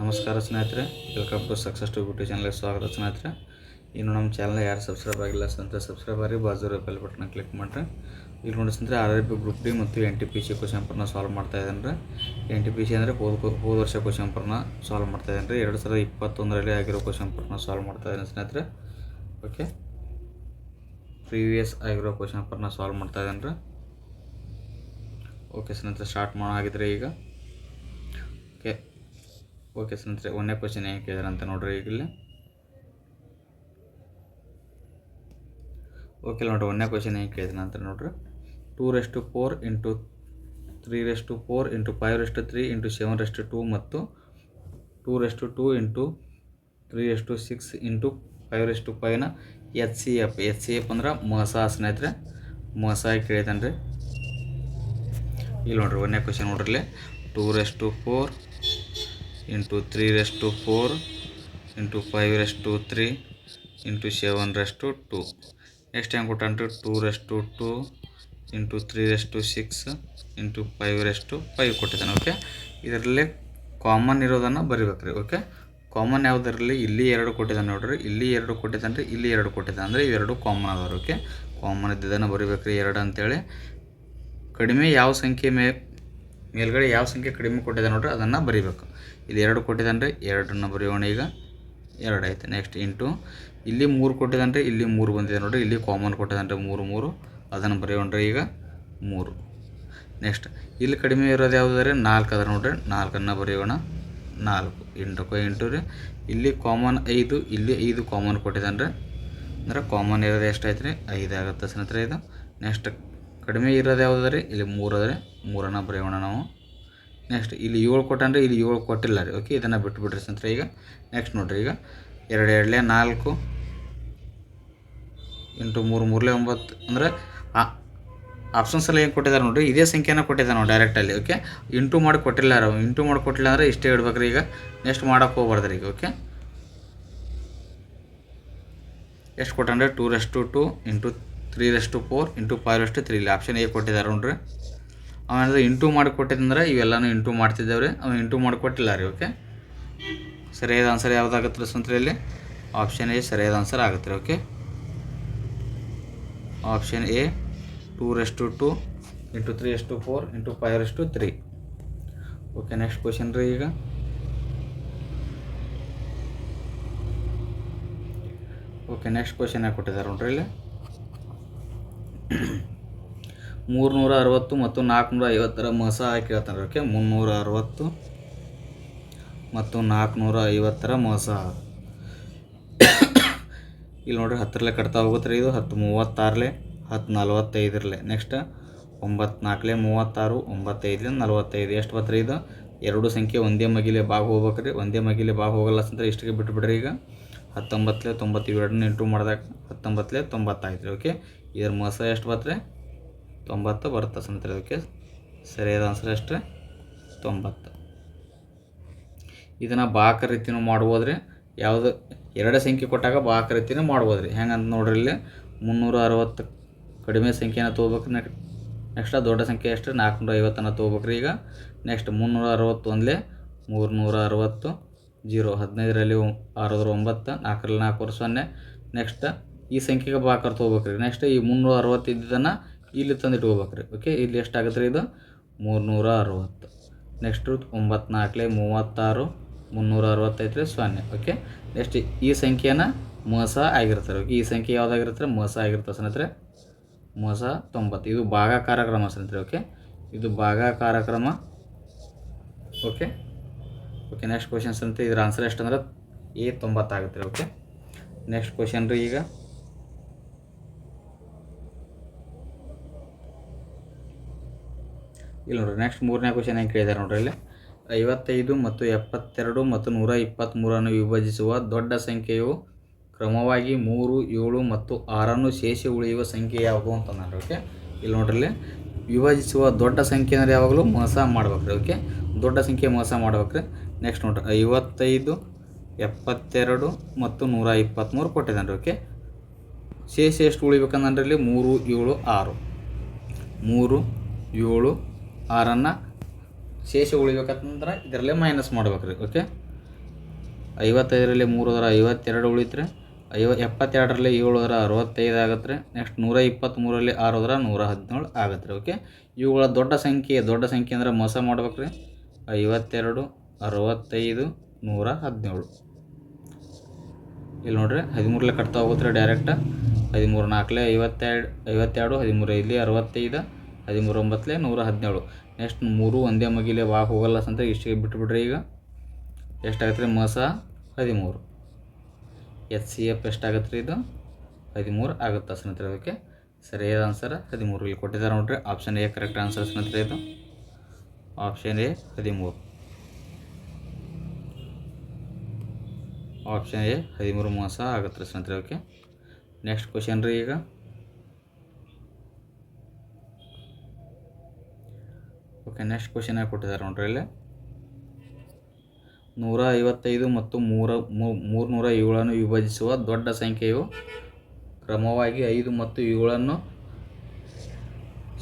ನಮಸ್ಕಾರ ಸ್ನೇಹಿತರೆ welcome to success to beauty ಚಾನಲ್ಗೆ ಸ್ವಾಗತ ಸ್ನೇಹಿತರೆ. ಇನ್ನು ನಮ್ಮ ಚಾನಲ್ ಯಾರು ಸಬ್ಸ್ಕ್ರೈಬ್ ಆಗಿಲ್ಲ ಅಂತ ಸಬ್ಸ್ಕ್ರೈಬ್ ಆಗಿ ಬಾಜು ಬೆಲ್ ಬಟನ್ ಕ್ಲಿಕ್ ಮಾಡಿರಿ. ಇಲ್ಲಿ ನೋಡಿ ಸ್ನೇಹಿತರೆ R R B group D ಮತ್ತು N T P C question ಪರ್ನ solve ಮಾಡ್ತಾ ಇದ್ದೇನೆ ರೀ. ಎನ್ ಟಿ ಪಿ ಸಿ ಅಂದರೆ ಹೋದ ಹೋದ ವರ್ಷ ಕ್ವಶನ್ ಪರ್ನ ಸಾಲ್ವ್ ಮಾಡ್ತಾ ಇದ್ದೇನೆ ರೀ. ಎರಡು ಸಾವಿರದ ಇಪ್ಪತ್ತೊಂದರಲ್ಲಿ ಆಗಿರೋ ಕ್ವಶನ್ ಪರ್ನ ಸಾಲ್ವ್ ಮಾಡ್ತಾ ಇದ್ದೇನೆ ಸ್ನೇಹಿತರೆ. ಓಕೆ ಪ್ರೀವಿಯಸ್ ಆಗಿರೋ ಕ್ವಶನ್ ಪರ್ನ ಸಾಲ್ವ್ ಮಾಡ್ತಾ ಇದ್ದೇನೆ ರೀ. ಓಕೆ ಸ್ನೇಹಿತರೆ ಸ್ಟಾರ್ಟ್ ಮಾಡೋ ಆಗಿದ್ರೆ ಈಗ. ಓಕೆ ಸ್ನೇಹಿತರೆ ಒಂದನೇ ಕ್ವಶನ್ ಏನು ಕೇಳಿದಾರೆ ಅಂತ ನೋಡ್ರಿ ಈಗ ಇಲ್ಲಿ. ಓಕೆ ನೋಡ್ರಿ ಒಂದನೇ ಕ್ವಶನ್ ಏನು ಕೇಳಿದ್ರೆ ಅಂತ ನೋಡ್ರಿ. Two raise to four into three raise to four into five raise to three into seven raise to two ಮತ್ತು two raise to two into three raise to six into five raise to ಫೈವ್ನ H C F H C F ಅಂದ್ರೆ ಮಸ, ಸ್ನೇಹಿತರೆ. ಮಸ ಕೇಳಿತಾನೆ ರೀ? ಇಲ್ಲಿ ನೋಡ್ರಿ ಒಂದನೇ question ನೋಡ್ರಿ two raise to four into three raise to four, into five raise to three, into seven raise to. Next ಹೆಂಗೆ ಕೊಟ್ಟಂಟು two raise to two, into three raise to six, into five raise to five ಕೊಟ್ಟಿದ್ದಾನೆ okay ಇದರಲ್ಲಿ common ಇರೋದನ್ನು ಬರಿಬೇಕು ರೀ okay common ಯಾವುದರಲ್ಲಿ? ಇಲ್ಲಿ ಎರಡು ಕೊಟ್ಟಿದ್ದಾನೆ ನೋಡ್ರಿ, ಇಲ್ಲಿ ಎರಡು ಕೊಟ್ಟಿದ್ದಾನೆ ರೀ ಇಲ್ಲಿ ಎರಡು ಕೊಟ್ಟಿದ್ದಾನೆ ಅಂದರೆ ಇವೆರಡು ಕಾಮನ್ ಅದಾವೆ ಓಕೆ ಕಾಮನ್ ಇದ್ದಿದ್ದನ್ನು ಬರಿಬೇಕು ರೀ ಎರಡು ಅಂತೇಳಿ. ಕಡಿಮೆ ಯಾವ ಸಂಖ್ಯೆ ಮೇ ಮೇಲ್ಗಡೆ ಯಾವ ಸಂಖ್ಯೆ ಕಡಿಮೆ ಕೊಟ್ಟಿದೆ ನೋಡ್ರಿ, ಅದನ್ನು ಬರಿಬೇಕು. ಇಲ್ಲಿ ಎರಡು ಕೊಟ್ಟಿದ್ದಾನೆ ರೀ ಎರಡನ್ನು ಬರೆಯೋಣ ಈಗ. ಎರಡು ಆಯ್ತು ನೆಕ್ಸ್ಟ್ ಇಂಟು ಇಲ್ಲಿ ಮೂರು ಕೊಟ್ಟಿದ್ದಾನೆ ರೀ ಇಲ್ಲಿ ಮೂರು ಬಂದಿದೆ ನೋಡ್ರಿ, ಇಲ್ಲಿ ಕಾಮನ್ ಕೊಟ್ಟಿದ್ದಾನೆ ರೀ ಮೂರು ಮೂರು. ಅದನ್ನು ಬರೆಯೋಣ ರೀ ಈಗ, ಮೂರು. ನೆಕ್ಸ್ಟ್ ಇಲ್ಲಿ ಕಡಿಮೆ ಇರೋದು ಯಾವುದಾದ್ರೆ ರೀ ನಾಲ್ಕು ಅದ ನೋಡ್ರಿ, ನಾಲ್ಕನ್ನು ಬರೆಯೋಣ. ನಾಲ್ಕು, ಎಂಟಕ್ಕೋ ಎಂಟು ರೀ. ಇಲ್ಲಿ ಕಾಮನ್ ಐದು, ಇಲ್ಲಿ ಐದು ಕಾಮನ್ ಕೊಟ್ಟಿದ್ದಾನೆ ರೀ ಅಂದ್ರೆ ಕಾಮನ್ ಇರೋದು ಎಷ್ಟಾಯ್ತು ರೀ, ಐದು ಆಗುತ್ತೆ ಸ್ನೇಹಿತರೆ ಇದು. ನೆಕ್ಸ್ಟ್ ಕಡಿಮೆ ಇರೋದು ಯಾವ್ದು ರೀ ಇಲ್ಲಿ ಮೂರು ಅದ ರೀ ಮೂರನ್ನು ಬರೆಯೋಣ ನಾವು. ನೆಕ್ಸ್ಟ್ ಇಲ್ಲಿ ಏಳು ಕೊಟ್ಟಂದ್ರೆ ಇಲ್ಲಿ ಏಳು ಕೊಟ್ಟಿಲ್ಲ ರೀ. ಓಕೆ ಇದನ್ನು ಬಿಟ್ಬಿಡ್ರಿ ಸಂತ್ರ ಈಗ ನೆಕ್ಸ್ಟ್ ನೋಡಿರಿ. ಈಗ ಎರಡು ಎರಡಲೇ ನಾಲ್ಕು ಎಂಟು ಮೂರು, ಮೂರಲೇ ಒಂಬತ್ತು. ಅಂದರೆ ಆಪ್ಷನ್ಸಲ್ಲಿ ಏನು ಕೊಟ್ಟಿದ್ದಾರೆ ನೋಡ್ರಿ. ಇದೇ ಸಂಖ್ಯೆನ ಕೊಟ್ಟಿದ್ದಾರೆ ನಾವು ಡೈರೆಕ್ಟಲ್ಲಿ ಓಕೆ ಇಂಟು ಮಾಡಿ ಕೊಟ್ಟಿಲ್ಲ ರೀ ಇಂಟು ಮಾಡಿ ಕೊಟ್ಟಿಲ್ಲ ಅಂದರೆ ಇಷ್ಟೇ ಇಡ್ಬೇಕ್ರಿ ಈಗ ನೆಕ್ಸ್ಟ್ ಮಾಡೋಕೆ ಹೋಗ್ಬಾರ್ದು ರೀ ಈಗ ಓಕೆ ಎಷ್ಟು ಕೊಟ್ಟಂದ್ರೆ? Two raise to two into three raise to four into five raise to three ಇಲ್ಲಿ ಆಪ್ಷನ್ ಎ ಕೊಟ್ಟಿದ್ದಾರೆ ನೋಡ್ರಿ. ಅವನಂದ್ರೆ ಇಂಟು ಮಾಡಿ ಕೊಟ್ಟಿದ್ದಂದ್ರೆ ಇವೆಲ್ಲನೂ ಇಂಟು ಮಾಡ್ತಿದ್ದೇವೆ ರೀ ಅವ್ನು ಇಂಟು ಮಾಡಿಕೊಟ್ಟಿಲ್ಲ ರೀ ಓಕೆ ಸರಿಯಾದ ಆನ್ಸರ್ ಯಾವುದಾಗತ್ತೆ ರೀ ಸ್ವಂತ ಇಲ್ಲಿ? ಆಪ್ಷನ್ ಎ ಸರಿಯಾದ ಆನ್ಸರ್ ಆಗುತ್ತೆ ರೀ okay option A two raise to into three raise to four into five raise to three okay next question ರೀ ಈಗ. ಓಕೆ ನೆಕ್ಸ್ಟ್ ಕ್ವಶನ್ ಕೊಟ್ಟಿದ್ದಾರೆ ನೋಡ್ರಿ ಇಲ್ಲಿ? ಮೂರುನೂರ ಅರವತ್ತು ಮತ್ತು ನಾಲ್ಕುನೂರ ಐವತ್ತರ ಮಸ ಹಾಕಿ ಹೇಳ್ತಾನೆ ಓಕೆ ಮುನ್ನೂರ ಅರವತ್ತು ಮತ್ತು ನಾಲ್ಕುನೂರ ಐವತ್ತರ ಮಸ. ಇಲ್ಲಿ ನೋಡ್ರಿ ಹತ್ತರಲ್ಲೇ ಕಟ್ತಾ ಹೋಗುತ್ತೆ ಇದು, ಹತ್ತು ಮೂವತ್ತಾರಲೆ ಹತ್ತು ನಲ್ವತ್ತೈದರಲೆ ನೆಕ್ಸ್ಟ್ ಒಂಬತ್ತು ನಾಲ್ಕಲೆ ಮೂವತ್ತಾರು, ಒಂಬತ್ತೈದರಿಂದ ನಲ್ವತ್ತೈದು. ಎಷ್ಟು ಬತ್ರಿ ಇದು? ಎರಡು ಸಂಖ್ಯೆ ಒಂದೇ ಮಗಿಲೆ ಬಾಗ ಹೋಗ್ಬೇಕ್ರಿ. ಒಂದೇ ಮಗಿಲೆ ಬಾಗ ಹೋಗಲ್ಲ ಅಂತಂದ್ರೆ ಇಷ್ಟಿಗೆ ಬಿಟ್ಬಿಡ್ರಿ ಈಗ. ಹತ್ತೊಂಬತ್ತಲೆ ತೊಂಬತ್ತು ಎರಡನ್ನ ಇಂಟು ಮಾಡಿದಾಗ ಹತ್ತೊಂಬತ್ತಲೆ ತೊಂಬತ್ತಾಯ್ತು ರೀ ಓಕೆ ಇದ್ರ ಮೋಸ ಎಷ್ಟು ಬತ್ರಿ? ತೊಂಬತ್ತು ಬರುತ್ತೆ ಸ್ನೇಹಿತರೆ ಅದಕ್ಕೆ ಸರಿಯಾದ ಆನ್ಸರ್ ಎಷ್ಟು ತೊಂಬತ್ತು. ಇದನ್ನು ಬಾಕ ರೀತಿನೂ ಮಾಡ್ಬೋದು ರೀ ಯಾವುದು? ಎರಡು ಸಂಖ್ಯೆ ಕೊಟ್ಟಾಗ ಬಾಕ ರೀತಿನೂ ಮಾಡ್ಬೋದು ರೀ ಹೆಂಗಂತ ನೋಡ್ರಿ ಇಲ್ಲಿ. ಮುನ್ನೂರ ಅರವತ್ತು ಕಡಿಮೆ ಸಂಖ್ಯೆನ ತೊಗೋಬೇಕು. ನೆಕ್ಸ್ಟ್ ನೆಕ್ಸ್ಟ್ ದೊಡ್ಡ ಸಂಖ್ಯೆ ಎಷ್ಟು ನಾಲ್ಕುನೂರ ಐವತ್ತನ್ನು ತೊಗೋಬೇಕು ರೀ ಈಗ. ನೆಕ್ಸ್ಟ್ ಮುನ್ನೂರ ಅರವತ್ತೊಂದಲೇ ಮೂರುನೂರ ಅರವತ್ತು ಜೀರೋ ಹದಿನೈದರಲ್ಲಿ ಆರದ್ರ ಒಂಬತ್ತು ನಾಲ್ಕರಲ್ಲಿ ನಾಲ್ಕು ಸೊನ್ನೆ. ನೆಕ್ಸ್ಟ್ ಈ ಸಂಖ್ಯೆಗೆ ಬಾಕರ್ ತೊಗೋಬೇಕ್ರಿ ನೆಕ್ಸ್ಟ್ ಈ ಮುನ್ನೂರ ಅರವತ್ತು ಇದ್ದಿದ್ದನ್ನು ಇಲ್ಲಿ ತಂದು ಇಟ್ಕೋಬೇಕ್ರಿ ಓಕೆ ಇಲ್ಲಿ ಎಷ್ಟಾಗುತ್ತೆ ರೀ ಇದು? ಮೂರುನೂರ ಅರವತ್ತು ನೆಕ್ಸ್ಟ್ ಒಂಬತ್ತು ನಾಲ್ಕಲೆ ಮೂವತ್ತಾರು ಮುನ್ನೂರ ಅರವತ್ತೈದು ರೀ ಸೊನ್ನೆ. ಓಕೆ ನೆಕ್ಸ್ಟ್ ಈ ಸಂಖ್ಯೆನ ಮೋಸ ಆಗಿರ್ತಾರೆ ಓಕೆ ಈ ಸಂಖ್ಯೆ ಯಾವುದಾಗಿರ್ತಾರೆ ಮೋಸ ಆಗಿರ್ತದೆ ಸ್ನೇಹಿತರೆ. ಮೋಸ ತೊಂಬತ್ತು. ಇದು ಭಾಗಾಕಾರ ಕ್ರಮ ಸ್ನೇಹಿತರೆ ಓಕೆ ಇದು ಭಾಗಾಕಾರ ಕ್ರಮ. ಓಕೆ ಓಕೆ ನೆಕ್ಸ್ಟ್ ಕ್ವಶನ್ಸ್ ಅಂತ ಇದ್ರ ಆನ್ಸರ್ ಎಷ್ಟಂದ್ರೆ, ಎ ತೊಂಬತ್ತಾಗುತ್ತೆ ಓಕೆ ನೆಕ್ಸ್ಟ್ ಕ್ವಶನ್ ರೀ ಈಗ. ಇಲ್ಲಿ ನೋಡ್ರಿ ನೆಕ್ಸ್ಟ್ ಮೂರನೇ ಕ್ವಶನ್ ಹೆಂಗೆ ಕೇಳಿದ್ದಾರೆ ನೋಡ್ರಿ ಇಲ್ಲಿ? ಐವತ್ತೈದು ಮತ್ತು ಎಪ್ಪತ್ತೆರಡು ಮತ್ತು ನೂರ ಇಪ್ಪತ್ತ್ಮೂರನ್ನು ವಿಭಜಿಸುವ ದೊಡ್ಡ ಸಂಖ್ಯೆಯು ಕ್ರಮವಾಗಿ ಮೂರು, ಏಳು ಮತ್ತು ಆರನ್ನು ಶೇಷ ಉಳಿಯುವ ಸಂಖ್ಯೆ ಯಾವುದು ಅಂತ ಓಕೆ ಇಲ್ಲಿ ನೋಡ್ರಿ ಇಲ್ಲಿ, ವಿಭಜಿಸುವ ದೊಡ್ಡ ಸಂಖ್ಯೆ ಅಂದರೆ ಯಾವಾಗಲೂ ಮೋಸ ಮಾಡ್ಬೇಕ್ರಿ ಓಕೆ ದೊಡ್ಡ ಸಂಖ್ಯೆ ಮೋಸ ಮಾಡ್ಬೇಕ್ರಿ. ನೆಕ್ಸ್ಟ್ ನೋಡ್ರಿ, ಐವತ್ತೈದು, ಎಪ್ಪತ್ತೆರಡು ಮತ್ತು ನೂರ ಇಪ್ಪತ್ತ್ಮೂರು ಕೊಟ್ಟಿದ್ದಾನೆ ಓಕೆ ಶೇಷ ಎಷ್ಟು ಉಳಿಬೇಕಂದ್ರೆ ಇಲ್ಲಿ? ಮೂರು, ಏಳು, ಆರು. ಮೂರು, ಏಳು ಆರನ್ನು ಶೇಷ ಉಳಿಬೇಕಂತಂದ್ರೆ ಇದರಲ್ಲೇ ಮೈನಸ್ ಮಾಡ್ಬೇಕು ರೀ ಓಕೆ ಐವತ್ತೈದರಲ್ಲಿ ಮೂರು ಹೋದ್ರೆ ಐವತ್ತೆರಡು ಉಳಿತ್ರೆ, ಐವ, ಎಪ್ಪತ್ತೆರಡರಲ್ಲಿ ಏಳು ಹೋದ್ರೆ ಅರವತ್ತೈದು ಆಗತ್ತೆ ರೀ ನೆಕ್ಸ್ಟ್ ನೂರ ಇಪ್ಪತ್ತ್ಮೂರರಲ್ಲಿ ಆರು ಅದರ ನೂರ ಹದಿನೇಳು ಆಗತ್ತೆ ರೀ ಓಕೆ ಇವುಗಳ ದೊಡ್ಡ ಸಂಖ್ಯೆ ದೊಡ್ಡ ಸಂಖ್ಯೆ ಅಂದ್ರೆ ಮೋಸ ಮಾಡ್ಬೇಕು ರೀ ಐವತ್ತೆರಡು, ಅರವತ್ತೈದು, ನೂರ ಹದಿನೇಳು. ಇಲ್ಲಿ ನೋಡ್ರಿ, ಹದಿಮೂರಲ್ಲೇ ಕಟ್ತಾ ಹೋಗುತ್ತೆ ರೀ ಡೈರೆಕ್ಟ್ ಹದಿಮೂರು ನಾಲ್ಕಲೆ ಐವತ್ತೆರಡು ಐವತ್ತೆರಡು, ಹದಿಮೂರು ಐದಲಿ ಅರವತ್ತೈದು, ಹದಿಮೂರು ಒಂಬತ್ತಲೆ ನೂರ ಹದಿನೇಳು. ನೆಕ್ಸ್ಟ್ ಮೂರು ಒಂದೇ ಮಗಿಲೆ ವಾ ಹೋಗಲ್ಲ ಅಂತ ಇಷ್ಟಿಗೆ ಬಿಟ್ಬಿಡ್ರಿ ಈಗ. ಎಷ್ಟಾಗತ್ತೆ ರೀ ಮಸ ಹದಿಮೂರು. ಎಚ್ ಸಿ ಎಫ್ ಎಷ್ಟಾಗತ್ತೆ ರೀ ಇದು? ಹದಿಮೂರು ಆಗುತ್ತೆ ಸ್ನೇಹಿತರೆ ಅದಕ್ಕೆ? ಸರಿಯಾದ ಆನ್ಸರ್ ಹದಿಮೂರು ಇಲ್ಲಿ ಕೊಟ್ಟಿದ್ದಾರೆ ನೋಡ್ರಿ. ಆಪ್ಷನ್ ಎ ಕರೆಕ್ಟ್ ಆನ್ಸರ್ ಸ್ನೇಹಿತರೆ ಇದು. ಆಪ್ಷನ್ ಎ ಹದಿಮೂರು. ಆಪ್ಷನ್ ಎ ಹದಿಮೂರು ಮಾಸ ಆಗುತ್ತೆ ಸ್ನೇಹಿತರೆ ಓಕೆ ನೆಕ್ಸ್ಟ್ ಕ್ವಶನ್ ರೀ ಈಗ. ಓಕೆ ನೆಕ್ಸ್ಟ್ ಕ್ವಶನ್ ಕೊಟ್ಟಿದ್ದಾರೆ ನೋಡ್ರಿ ಇಲ್ಲಿ. ನೂರ ಐವತ್ತೈದು ಮತ್ತು ಮೂರ ಮೂರುನೂರ ಏಳನ್ನು ವಿಭಜಿಸುವ ದೊಡ್ಡ ಸಂಖ್ಯೆಯು ಕ್ರಮವಾಗಿ ಐದು ಮತ್ತು ಏಳನ್ನು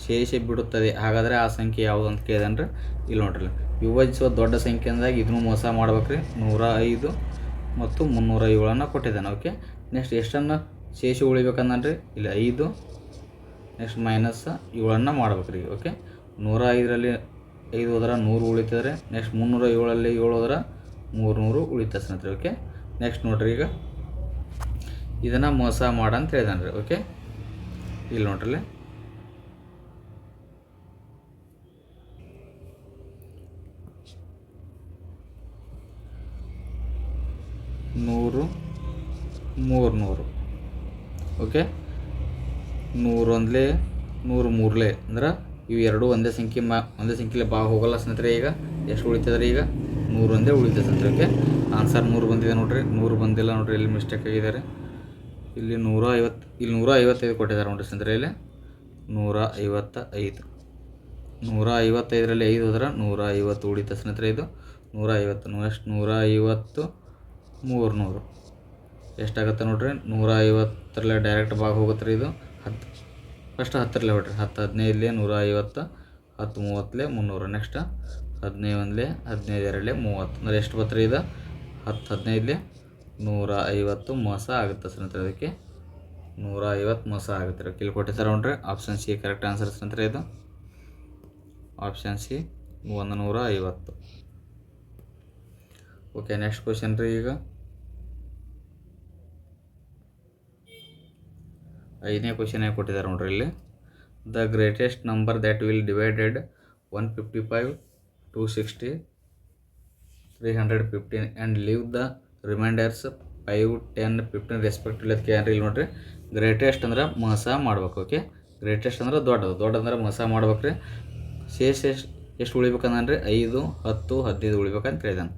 ಶೇಷ ಬಿಡುತ್ತದೆ. ಹಾಗಾದರೆ ಆ ಸಂಖ್ಯೆ ಯಾವುದು ಅಂತ ಕೇಳಿದನ್ರಿ. ಇಲ್ಲಿ ನೋಡ್ರಿ. ವಿಭಜಿಸುವ ದೊಡ್ಡ ಸಂಖ್ಯೆ ಅಂದಾಗ ಇದನ್ನು ಮೋಸ ಮಾಡ್ಬೇಕ್ರಿ. ನೂರ ಐದು ಮತ್ತು ಮುನ್ನೂರ ಏಳನ್ನು ಕೊಟ್ಟಿದ್ದಾನೆ. ಓಕೆ ನೆಕ್ಸ್ಟ್ ಎಷ್ಟನ್ನು ಶೇಷ ಉಳಿಬೇಕಂದ್ರೆ ಇಲ್ಲಿ ಐದು ನೆಕ್ಸ್ಟ್ ಮೈನಸ್ ಏಳನ್ನು ಮಾಡ್ಬೇಕ್ರಿ. ಓಕೆ ನೂರ ಐದರಲ್ಲಿ ಐದು ಹೋದ್ರೆ ನೂರು ಉಳಿತದ್ರೆ ನೆಕ್ಸ್ಟ್ ಮುನ್ನೂರ ಏಳಲ್ಲಿ ಏಳು ಹೋದ್ರೆ ಮೂರು ನೂರು ಉಳಿತದೆ ಸ್ನೇಹಿತರೆ ಓಕೆ ನೆಕ್ಸ್ಟ್ ನೋಡ್ರಿ ಈಗ. ಇದನ್ನು ಮೋಸ ಮಾಡ ಅಂತ ಹೇಳಿದಾನೆ ರೀ ಓಕೆ ಇಲ್ಲಿ ನೋಡ್ರಿ ನೂರು ಮೂರು ನೂರು ಓಕೆ ನೂರೊಂದಲೇ, ನೂರು ಮೂರಲೇ ಅಂದ್ರೆ ಇವು ಎರಡು ಒಂದೇ ಸಂಖ್ಯೆ ಮಾ ಒಂದೇ ಸಂಖ್ಯೆಲಿ ಭಾಗ ಹೋಗಲ್ಲ ಸ್ನೇಹಿತರೆ ಈಗ. ಎಷ್ಟು ಉಳಿತದ್ರಿ ಈಗ? ನೂರು ಒಂದೇ ಉಳಿತದೆ ಸ್ನೇಹಿತರೆ ಆನ್ಸರ್ ನೂರು ಬಂದಿದೆ ನೋಡ್ರಿ. ನೂರು ಬಂದಿಲ್ಲ ನೋಡ್ರಿ. ಇಲ್ಲಿ ಮಿಸ್ಟೇಕ್ ಆಗಿದ್ದಾರೆ? ಇಲ್ಲಿ ನೂರ ಐವತ್ತು ಇಲ್ಲಿ ನೂರ ಐವತ್ತೈದು ಕೊಟ್ಟಿದ್ದಾರೆ ನೋಡ್ರಿ ಸ್ನೇಹಿತರೆ ಇಲ್ಲಿ. ನೂರ ಐವತ್ತ ಐದು ನೂರ ಐವತ್ತೈದರಲ್ಲಿ ಐದು ಹೋದ್ರೆ ನೂರ ಐವತ್ತು ಉಳಿತ ಸ್ನೇಹಿತರೆ ಇದು. ನೂರ ಐವತ್ತು ಎಷ್ಟು? ನೂರ ಐವತ್ತು ಮೂರು ನೂರು ಎಷ್ಟಾಗತ್ತೆ ನೋಡ್ರಿ? ನೂರ ಐವತ್ತರಲ್ಲೇ ಡೈರೆಕ್ಟ್ ಭಾಗ ಹೋಗುತ್ತೆ ರೀ ಇದು. ಹತ್ತು ಫಸ್ಟ್ ಹತ್ತರಲ್ಲೇ ಹೊಡ್ರಿ ಹತ್ತು ಹದಿನೈದಲೇ ನೂರ ಐವತ್ತು ಹತ್ತು ಮೂವತ್ತಲೇ ಮುನ್ನೂರು. ನೆಕ್ಸ್ಟ್ ಹದಿನೈದು ಹದಿನೈದು ಎರಡಲೇ ಮೂವತ್ತು. ಅಂದರೆ ಎಷ್ಟು ಬತ್ರಿ ಇದು? ಹತ್ತು ಹದಿನೈದಲೇ ನೂರ ಐವತ್ತು ಮೋಸ ಆಗುತ್ತೆ ಸ್ನೇಹಿತರೆ ಅದಕ್ಕೆ. ನೂರ ಐವತ್ತು ಮೋಸ ಆಗುತ್ತೆ ರೀ. ಕಿಲ್ ಕೊಟ್ಟಿದ್ದಾರೆ ನೋಡ್ರಿ. ಆಪ್ಷನ್ ಸಿ ಕರೆಕ್ಟ್ ಆನ್ಸರ್ ಸ್ನೇಹಿತರೆ ಇದು. ಆಪ್ಷನ್ ಸಿ ಒಂದು ನೂರ ಐವತ್ತು ಓಕೆ ನೆಕ್ಸ್ಟ್ ಕ್ವಶನ್ ರೀ ಈಗ. ಐದನೇ ಕ್ವಶನೇ ಕೊಟ್ಟಿದ್ದಾರೆ ನೋಡ್ರಿ ಇಲ್ಲಿ? The greatest number that will divided one fifty five two sixty three hundred fifteen and leave the reminders five ten fifteen respectively ಅದಕ್ಕೆ ಏನ್ರಿ ಇಲ್ಲಿ ನೋಡ್ರಿ? ಗ್ರೇಟೆಸ್ಟ್ ಅಂದ್ರೆ ಮೋಸ ಮಾಡ್ಬೇಕು ಓಕೆ ಗ್ರೇಟೆಸ್ಟ್ ಅಂದ್ರೆ ದೊಡ್ಡದು. ದೊಡ್ಡದಂದ್ರೆ ಮೋಸ ಮಾಡ್ಬೇಕು ರೀ ಶೇಷ ಎಷ್ಟು ಎಷ್ಟು ಉಳಿಬೇಕಂದ್ರೆ? ಐದು, ಹತ್ತು, ಹದಿನೈದು ಉಳಿಬೇಕಂತ ಹೇಳಿದಾನೆ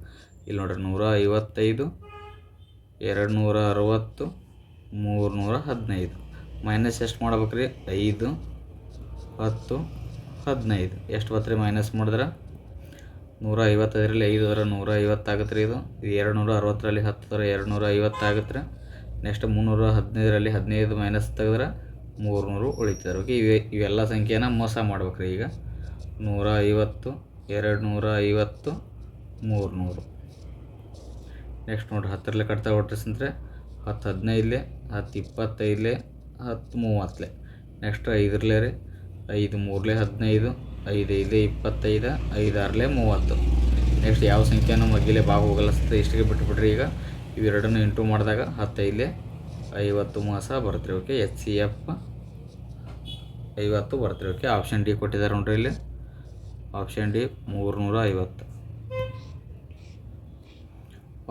ಇಲ್ಲಿ ನೋಡ್ರಿ ನೂರ ಐವತ್ತೈದು ಎರಡು ನೂರ ಅರವತ್ತು ಮೂರು ನೂರ ಹದಿನೈದು ಮೈನಸ್ ಎಷ್ಟು ಮಾಡ್ಬೇಕು ರೀ ಐದು, ಹತ್ತು, ಹದಿನೈದು. ಎಷ್ಟು ಬತ್ತು ಮೈನಸ್ ಮಾಡಿದ್ರೆ? ನೂರ ಐವತ್ತೈದರಲ್ಲಿ ಐದು ಅದರ ನೂರ ಐವತ್ತಾಗತ್ತೆ ರೀ ಇದು. ಇದು ಎರಡು ನೂರ ಅರವತ್ತರಲ್ಲಿ ಹತ್ತು ಅದರ ಎರಡು ನೂರ ಐವತ್ತಾಗತ್ತೆ ರೀ ನೆಕ್ಸ್ಟ್ ಮುನ್ನೂರ ಹದಿನೈದರಲ್ಲಿ ಹದಿನೈದು ಮೈನಸ್ ತೆಗೆದ್ರೆ ಮೂರು ನೂರು ಉಳಿತದೆ ಓಕೆ, ಇವೆ, ಇವೆಲ್ಲ ಸಂಖ್ಯೆನ ಮೋಸ ಮಾಡ್ಬೇಕು ರೀ ಈಗ. ನೂರ ಐವತ್ತು ಎರಡು ನೂರ ಐವತ್ತು ಮೂರು ನೂರು ನೆಕ್ಸ್ಟ್ ನೋಡ್ರಿ, ಹತ್ತರಲ್ಲಿ ಕಟ್ತಾ ಹೊಟ್ರಿ ಸಂದ್ರೆ ಹತ್ತು ಹದಿನೈದಲೆ, ಹತ್ತು ಇಪ್ಪತ್ತೈದಲೆ ಹತ್ತು ಮೂವತ್ತಲೆ. ನೆಕ್ಸ್ಟ್ ಐದರಲ್ಲೇ ರೀ. ಐದು ಮೂರಲೆ ಹದಿನೈದು, ಐದು ಐದು ಇಪ್ಪತ್ತೈದು ಐದಾರಲೆ ಮೂವತ್ತು. ನೆಕ್ಸ್ಟ್ ಯಾವ ಸಂಖ್ಯೆನೂ ಮಗ್ಗಿಲೆ ಭಾಗ ಹೋಗಲ್ಲ ಸತ್ತ ಇಷ್ಟಿಗೆ ಬಿಟ್ಬಿಟ್ರಿ ಈಗ. ಇವೆರಡನ್ನು ಇಂಟು ಮಾಡಿದಾಗ ಹತ್ತೈದಲೆ ಐವತ್ತು ಮಾಸ ಬರುತ್ತೆ ಓಕೆ ಎಚ್ ಸಿ ಎಫ್ ಐವತ್ತು ಬರುತ್ತೆ ಓಕೆ ಆಪ್ಷನ್ ಡಿ ಕೊಟ್ಟಿದ್ದಾರೆ ನೋಡ್ರಿ ಇಲ್ಲಿ. ಆಪ್ಷನ್ ಡಿ ಮೂರುನೂರ ಐವತ್ತು.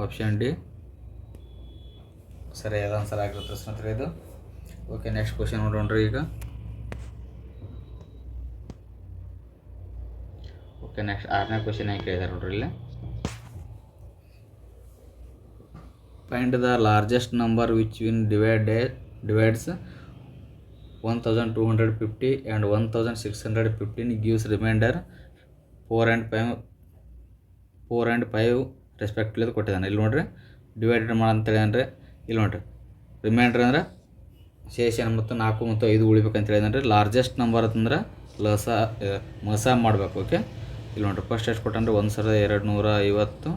ಆಪ್ಷನ್ ಡಿ ಸರಿಯಾದ ಆನ್ಸರ್ ಆಗಿರುತ್ತೆ ಸ್ನೇಹಿತರೆ ಇದು. ಓಕೆ ನೆಕ್ಸ್ಟ್ ಕ್ವಶನ್ ನೋಡೋಣ್ರಿ ಈಗ ಓಕೆ ನೆಕ್ಸ್ಟ್ ಆರನೇ ಕ್ವಶನ್ ಏನು ಕೇಳಿದ್ದಾರೆ ನೋಡ್ರಿ ಇಲ್ಲಿ. Find the largest number which will divide divides one thousand two hundred fifty and one thousand six hundred fifteen gives reminder four and five four and five respectively ಕೊಟ್ಟಿದ್ದಾನೆ. ಇಲ್ಲಿ ನೋಡ್ರಿ divided ಮಾಡಂತೇಳಿ ಅಂದರೆ ಇಲ್ಲಿ ನೋಡ್ರಿ. ರಿಮೈಂಡರ್ ಅಂದ್ರೆ ಶೇಷ ಮತ್ತು ನಾಲ್ಕು ಮತ್ತು ಐದು ಉಳಿಬೇಕಂತ ಹೇಳಿದ್ರೆ ಲಾರ್ಜೆಸ್ಟ್ ನಂಬರ್ ಅಂತಂದ್ರೆ ಲಸ ಮಸ ಮಾಡಬೇಕು ಓಕೆ ಇಲ್ಲಿ ನೋಡಿರಿ ಫಸ್ಟ್ ಎಷ್ಟು ಕೊಟ್ಟಂದ್ರೆ ಒಂದು ಸಾವಿರದ ಎರಡು ನೂರ ಐವತ್ತು,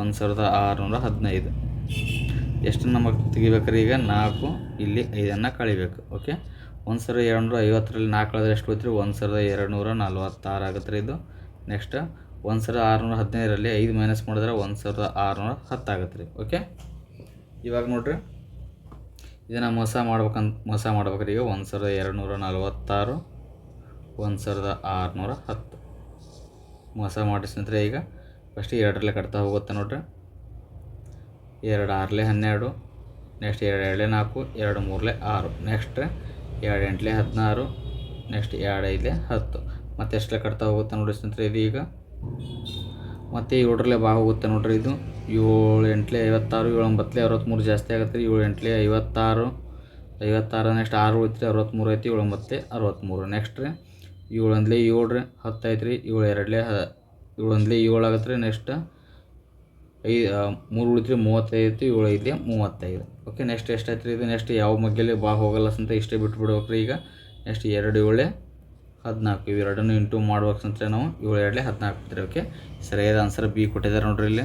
ಒಂದು ಸಾವಿರದ ಆರುನೂರ ಹದಿನೈದು. ಎಷ್ಟು ನಮಗೆ ತೆಗಿಬೇಕ್ರಿ ಈಗ? ನಾಲ್ಕು, ಇಲ್ಲಿ ಐದನ್ನು ಕಳಿಬೇಕು ಓಕೆ ಒಂದು ಸಾವಿರದ ಎರಡುನೂರ ಐವತ್ತರಲ್ಲಿ ನಾಲ್ಕು ಕಳೆದ್ರೆ ಎಷ್ಟು ಹೋಯ್ತು ಒಂದು ಸಾವಿರದ ಎರಡು ನೂರ ನಲ್ವತ್ತಾರು ಆಗುತ್ತೆ ರೀ ಇದು. ನೆಕ್ಸ್ಟ್ ಒಂದು ಸಾವಿರದ ಆರುನೂರ ಹದಿನೈದರಲ್ಲಿ ಐದು ಮೈನಸ್ ಮಾಡಿದ್ರೆ ಒಂದು ಸಾವಿರದ ಆರುನೂರ ಹತ್ತು ಆಗುತ್ತೆ ರೀ ಓಕೆ ಇವಾಗ ನೋಡ್ರಿ. ಇದನ್ನು ಮೋಸ ಮಾಡ್ಬೇಕಂತ, ಮೋಸ ಮಾಡ್ಬೇಕ್ರಿ. ಈಗ ಒಂದು ಸಾವಿರದ ಎರಡು ನೂರ ನಲ್ವತ್ತಾರು, ಒಂದು ಸಾವಿರದ ಆರುನೂರ ಹತ್ತು. ಮೋಸ ಮಾಡಿ ಈಗ ಫಸ್ಟ್ ಎರಡರಲ್ಲೇ ಕಟ್ತಾ ಹೋಗುತ್ತೆ ನೋಡ್ರಿ. ಎರಡು ಆರಲೆ ಹನ್ನೆರಡು ನೆಕ್ಸ್ಟ್ ಎರಡು ಎರಡಲೆ ನಾಲ್ಕು, ಎರಡು ಮೂರಲೆ ಆರು. ನೆಕ್ಸ್ಟ್ ಎರಡು ಎಂಟಲೆ ಹದಿನಾರು ನೆಕ್ಸ್ಟ್ ಎರಡು ಐದಲೇ ಹತ್ತು. ಮತ್ತೆ ಎಷ್ಟಲೆ ಕಟ್ತಾ ಹೋಗುತ್ತೆ ನೋಡಿ ಸ್ನೇಹಿತರೆ, ಇದು ಈಗ ಮತ್ತು ಏಳರಲ್ಲೇ ಬಾ ಹೋಗುತ್ತೆ ನೋಡ್ರಿ ಇದು. ಏಳು ಎಂಟ್ಲೆ ಐವತ್ತಾರು ಏಳು ಒಂಬತ್ತಲೆ ಅರವತ್ತ್ಮೂರು ಜಾಸ್ತಿ ಆಗುತ್ತೆ ಏಳು ಎಂಟ್ಲೆ ಐವತ್ತಾರು ಐವತ್ತಾರು ನೆಕ್ಸ್ಟ್ ಆರು ಉಳಿತ್ರಿ ಅರವತ್ತ್ಮೂರು ಐತಿ ಏಳು ಒಂಬತ್ತಲೆ ಅರವತ್ತ್ಮೂರು ನೆಕ್ಸ್ಟ್ ರೀ ಏಳು ಒಂದಲೇ ಏಳು ರೀ, ಹತ್ತು ಐತ್ರಿ, ಏಳು ಎರಡಲೇ ಹ ಏಳು ಏಳು ಆಗತ್ತೆ ರೀ. ನೆಕ್ಸ್ಟ್ ಐ ಮೂರು ಉಳಿತ್ರಿ ಮೂವತ್ತೈದು ಏಳು ಐದು ಮೂವತ್ತೈದು. ಓಕೆ ನೆಕ್ಸ್ಟ್ ಎಷ್ಟು ಐತೆ ರೀ ಇದು? ನೆಕ್ಸ್ಟ್ ಯಾವ ಮಗ್ಗಲ್ಲಿ ಬಾ ಹೋಗಲ್ಲ ಅಂತ ಇಷ್ಟೇ ಬಿಟ್ಟು ಬಿಡ್ಬೇಕ್ರಿ ಈಗ. ನೆಕ್ಸ್ಟ್ ಎರಡು ಏಳೆ ಹದಿನಾಲ್ಕು ಇವೆರಡನ್ನು ಇಂಟು ಮಾಡ್ಬೇಕಂದ್ರೆ ನಾವು ಏಳು ಎರಡಲೆ ಹದಿನಾಲ್ಕು ಬಿಡ್ತೀರಿ ಓಕೆ ಸರಿಯಾದ ಆನ್ಸರ್ ಬಿ ಕೊಟ್ಟಿದ್ದಾರೆ ನೋಡ್ರಿ ಇಲ್ಲಿ.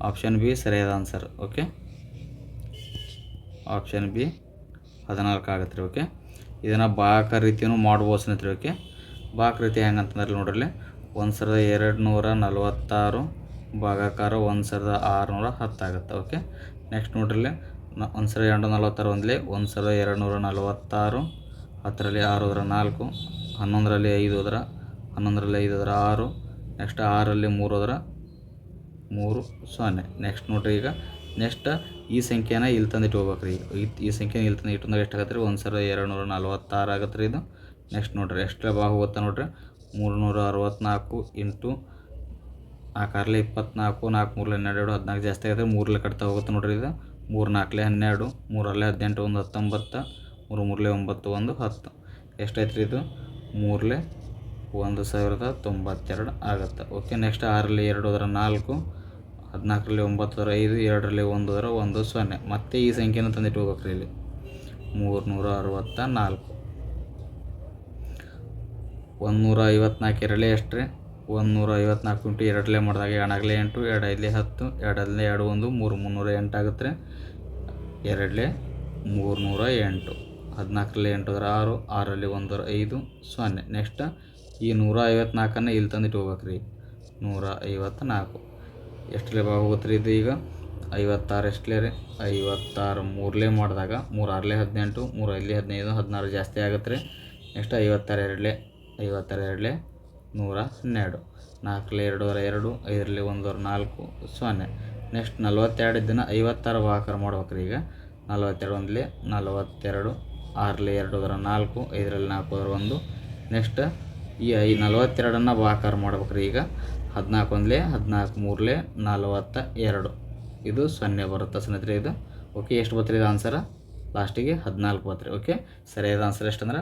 ಆಪ್ಷನ್ ಬಿ ಸರಿಯಾದ ಆನ್ಸರ್ ಓಕೆ ಆಪ್ಷನ್ ಬಿ ಹದಿನಾಲ್ಕು ಆಗತ್ತೆ ರೀ ಓಕೆ ಇದನ್ನು ಬಾಕ ರೀತಿಯೂ ಮಾಡ್ಬೋದು ಸ್ನೇಹಿತರೆ ಓಕೆ ಬಾಕ ರೀತಿ ಹೆಂಗಂತಂದ್ರೆ ನೋಡ್ರಿ ಒಂದು ಸಾವಿರದ ಎರಡು ನೂರ ನಲ್ವತ್ತಾರು ಭಾಗಾಕಾರ ಒಂದು ಸಾವಿರದ ಆರುನೂರ ಹತ್ತಾಗುತ್ತೆ ಓಕೆ ನೆಕ್ಸ್ಟ್ ನೋಡ್ರಿ ಒಂದು ಸಾವಿರದ ಎರಡು ನಲ್ವತ್ತಾರು ಒಂದಲೇ ಒಂದು ಸಾವಿರದ ಎರಡು ನೂರ ನಲವತ್ತಾರು, ಹತ್ತರಲ್ಲಿ ಆರು ಹೋದ್ರೆ ನಾಲ್ಕು ಹನ್ನೊಂದರಲ್ಲಿ ಐದು ಹೋದ್ರೆ, ಹನ್ನೊಂದರಲ್ಲಿ ಐದು ಹೋದ್ರೆ ಆರು ನೆಕ್ಸ್ಟ್ ಆರಲ್ಲಿ ಮೂರು ಹೋದ್ರೆ ಮೂರು ಸೊನ್ನೆ. ನೆಕ್ಸ್ಟ್ ನೋಡ್ರಿ ಈಗ ನೆಕ್ಸ್ಟ್ ಈ ಸಂಖ್ಯೆನ ಇಲ್ಲಿ ತಂದಿಟ್ಟು ಹೋಗ್ಬೇಕು ರೀ ಈ ಸಂಖ್ಯೆನ ಇಲ್ಲಿ ತಂದು ಇಟ್ಟಂದ್ರೆ ಎಷ್ಟು ಆಗತ್ತೆ ರೀ ಒಂದು ಸಾವಿರದ ಎರಡು ನೂರ ನಲ್ವತ್ತಾರು ಆಗತ್ತೆ ರೀ ಇದು. ನೆಕ್ಸ್ಟ್ ನೋಡ್ರಿ ಎಷ್ಟು ಬಾ ಹೋಗುತ್ತೆ ನೋಡ್ರಿ? ಮೂರು ನೂರ ಅರವತ್ತ್ನಾಲ್ಕು ಇಂಟು ನಾಲ್ಕಾರಲೆ ಇಪ್ಪತ್ನಾಲ್ಕು ನಾಲ್ಕು ಮೂರಲೆ ಹನ್ನೆರಡು, ಹದಿನಾಲ್ಕು ಜಾಸ್ತಿ ಆಗುತ್ತೆ ಮೂರಲೆ ಕಟ್ತಾ ಹೋಗುತ್ತೆ ನೋಡ್ರಿ ಇದು. ಮೂರು ನಾಲ್ಕಲೆ ಹನ್ನೆರಡು, ಮೂರಲ್ಲೇ ಹದಿನೆಂಟು, ಒಂದು ಹತ್ತೊಂಬತ್ತು ಮೂರು ಮೂರಲೆ ಒಂಬತ್ತು, ಒಂದು ಹತ್ತು. ಎಷ್ಟಾಯ್ತು ರೀ ಇದು? ಮೂರಲೆ ಒಂದು ಸಾವಿರದ ತೊಂಬತ್ತೆರಡು ಆಗುತ್ತೆ. ಓಕೆ ನೆಕ್ಸ್ಟ್ ಆರಲ್ಲಿ ಎರಡು ಹೋದ್ರೆ ನಾಲ್ಕು, ಹದಿನಾಲ್ಕರಲ್ಲಿ ಒಂಬತ್ತರ ಐದು, ಎರಡರಲ್ಲಿ ಒಂದು ಹೋದ್ರೆ ಒಂದು ಸೊನ್ನೆ. ಮತ್ತೆ ಈ ಸಂಖ್ಯೆನ ತಂದಿಟ್ಟು ಹೋಗ್ಬೇಕ್ರಿ ಇಲ್ಲಿ. ಮೂರುನೂರ ಅರವತ್ತ ನಾಲ್ಕು. ಒಂದು ನೂರ ಐವತ್ನಾಲ್ಕು ಎರಡಲೇ ಎಷ್ಟು ರೀ ಒಂದು ನೂರ ಐವತ್ನಾಲ್ಕು ಇಂಟು ಎರಡಲೇ ಮಾಡಿದಾಗ ಎರಡಾಗಲೇ ಎಂಟು ಎರಡು ಐದಲೇ ಹತ್ತು, ಎರಡಲ್ಲೇ ಎರಡು ಒಂದು, ಮೂರು ಮುನ್ನೂರ ಎಂಟು ಆಗುತ್ತೆ ರೀ ಎರಡಲೇ ಮೂರುನೂರ ಎಂಟು. ಹದಿನಾಲ್ಕರಲ್ಲಿ ಎಂಟು ಹೋದ್ರೆ ಆರು ಆರಲ್ಲಿ ಒಂದರ ಐದು, ಸೊನ್ನೆ. ನೆಕ್ಸ್ಟ್ ಈ ನೂರ ಐವತ್ನಾಲ್ಕನ್ನು ಇಲ್ಲಿ ತಂದಿಟ್ಟು ಹೋಗ್ಬೇಕು ರೀ ನೂರ ಐವತ್ನಾಲ್ಕು ಎಷ್ಟಲೇ ಭಾಗ ಹೋಗುತ್ತೆ ರೀ ಇದು ಈಗ? ಐವತ್ತಾರು ಎಷ್ಟಲೇ ರೀ? ಐವತ್ತಾರು ಮೂರಲೇ ಮಾಡಿದಾಗ ಮೂರಾರಲೇ ಹದಿನೆಂಟು ಮೂರಲ್ಲಿ ಹದಿನೈದು, ಹದಿನಾರು ಜಾಸ್ತಿ ಆಗುತ್ತೆ ರೀ. ನೆಕ್ಸ್ಟ್ ಐವತ್ತಾರು ಎರಡಲೇ ಐವತ್ತಾರು ಎರಡಲೇ ನೂರ ಹನ್ನೆರಡು ನಾಲ್ಕಲೆ ಎರಡೂವರೆ ಎರಡು, ಐದರಲ್ಲಿ ಒಂದೂವರೆ ನಾಲ್ಕು, ಸೊನ್ನೆ. ನೆಕ್ಸ್ಟ್ ನಲ್ವತ್ತೆರಡು ದಿನ ಐವತ್ತಾರು ಭಾಹಕರ ಮಾಡ್ಬೇಕು ರೀ ಈಗ. ನಲ್ವತ್ತೆರಡು ಒಂದಲೇ, ನಲ್ವತ್ತೆರಡು ಆರಲಿ ಎರಡು ಹೋದ್ರೆ ನಾಲ್ಕು, ಐದರಲ್ಲಿ ನಾಲ್ಕು ಹೋದ್ರೆ ಒಂದು. ನೆಕ್ಸ್ಟ್ ಈ ಐ ನಲ್ವತ್ತೆರಡನ್ನು ಭಾಗಾಕಾರ ಮಾಡ್ಬೇಕ್ರಿ ಈಗ. ಹದಿನಾಲ್ಕು ಒಂದಲೇ, ಹದಿನಾಲ್ಕು ಮೂರಲೇ, ನಲ್ವತ್ತ ಎರಡು. ಇದು ಸೊನ್ನೆ ಬರುತ್ತೆ ಸ್ನೇಹಿತರೆ ಇದು. ಓಕೆ ಎಷ್ಟು ಬತ್ರಿ ಇದು ಆನ್ಸರ ಲಾಸ್ಟಿಗೆ ಹದಿನಾಲ್ಕು ಬತ್ರಿ. ಓಕೆ ಸರಿಯಾದ ಆನ್ಸರ್ ಎಷ್ಟಂದ್ರೆ?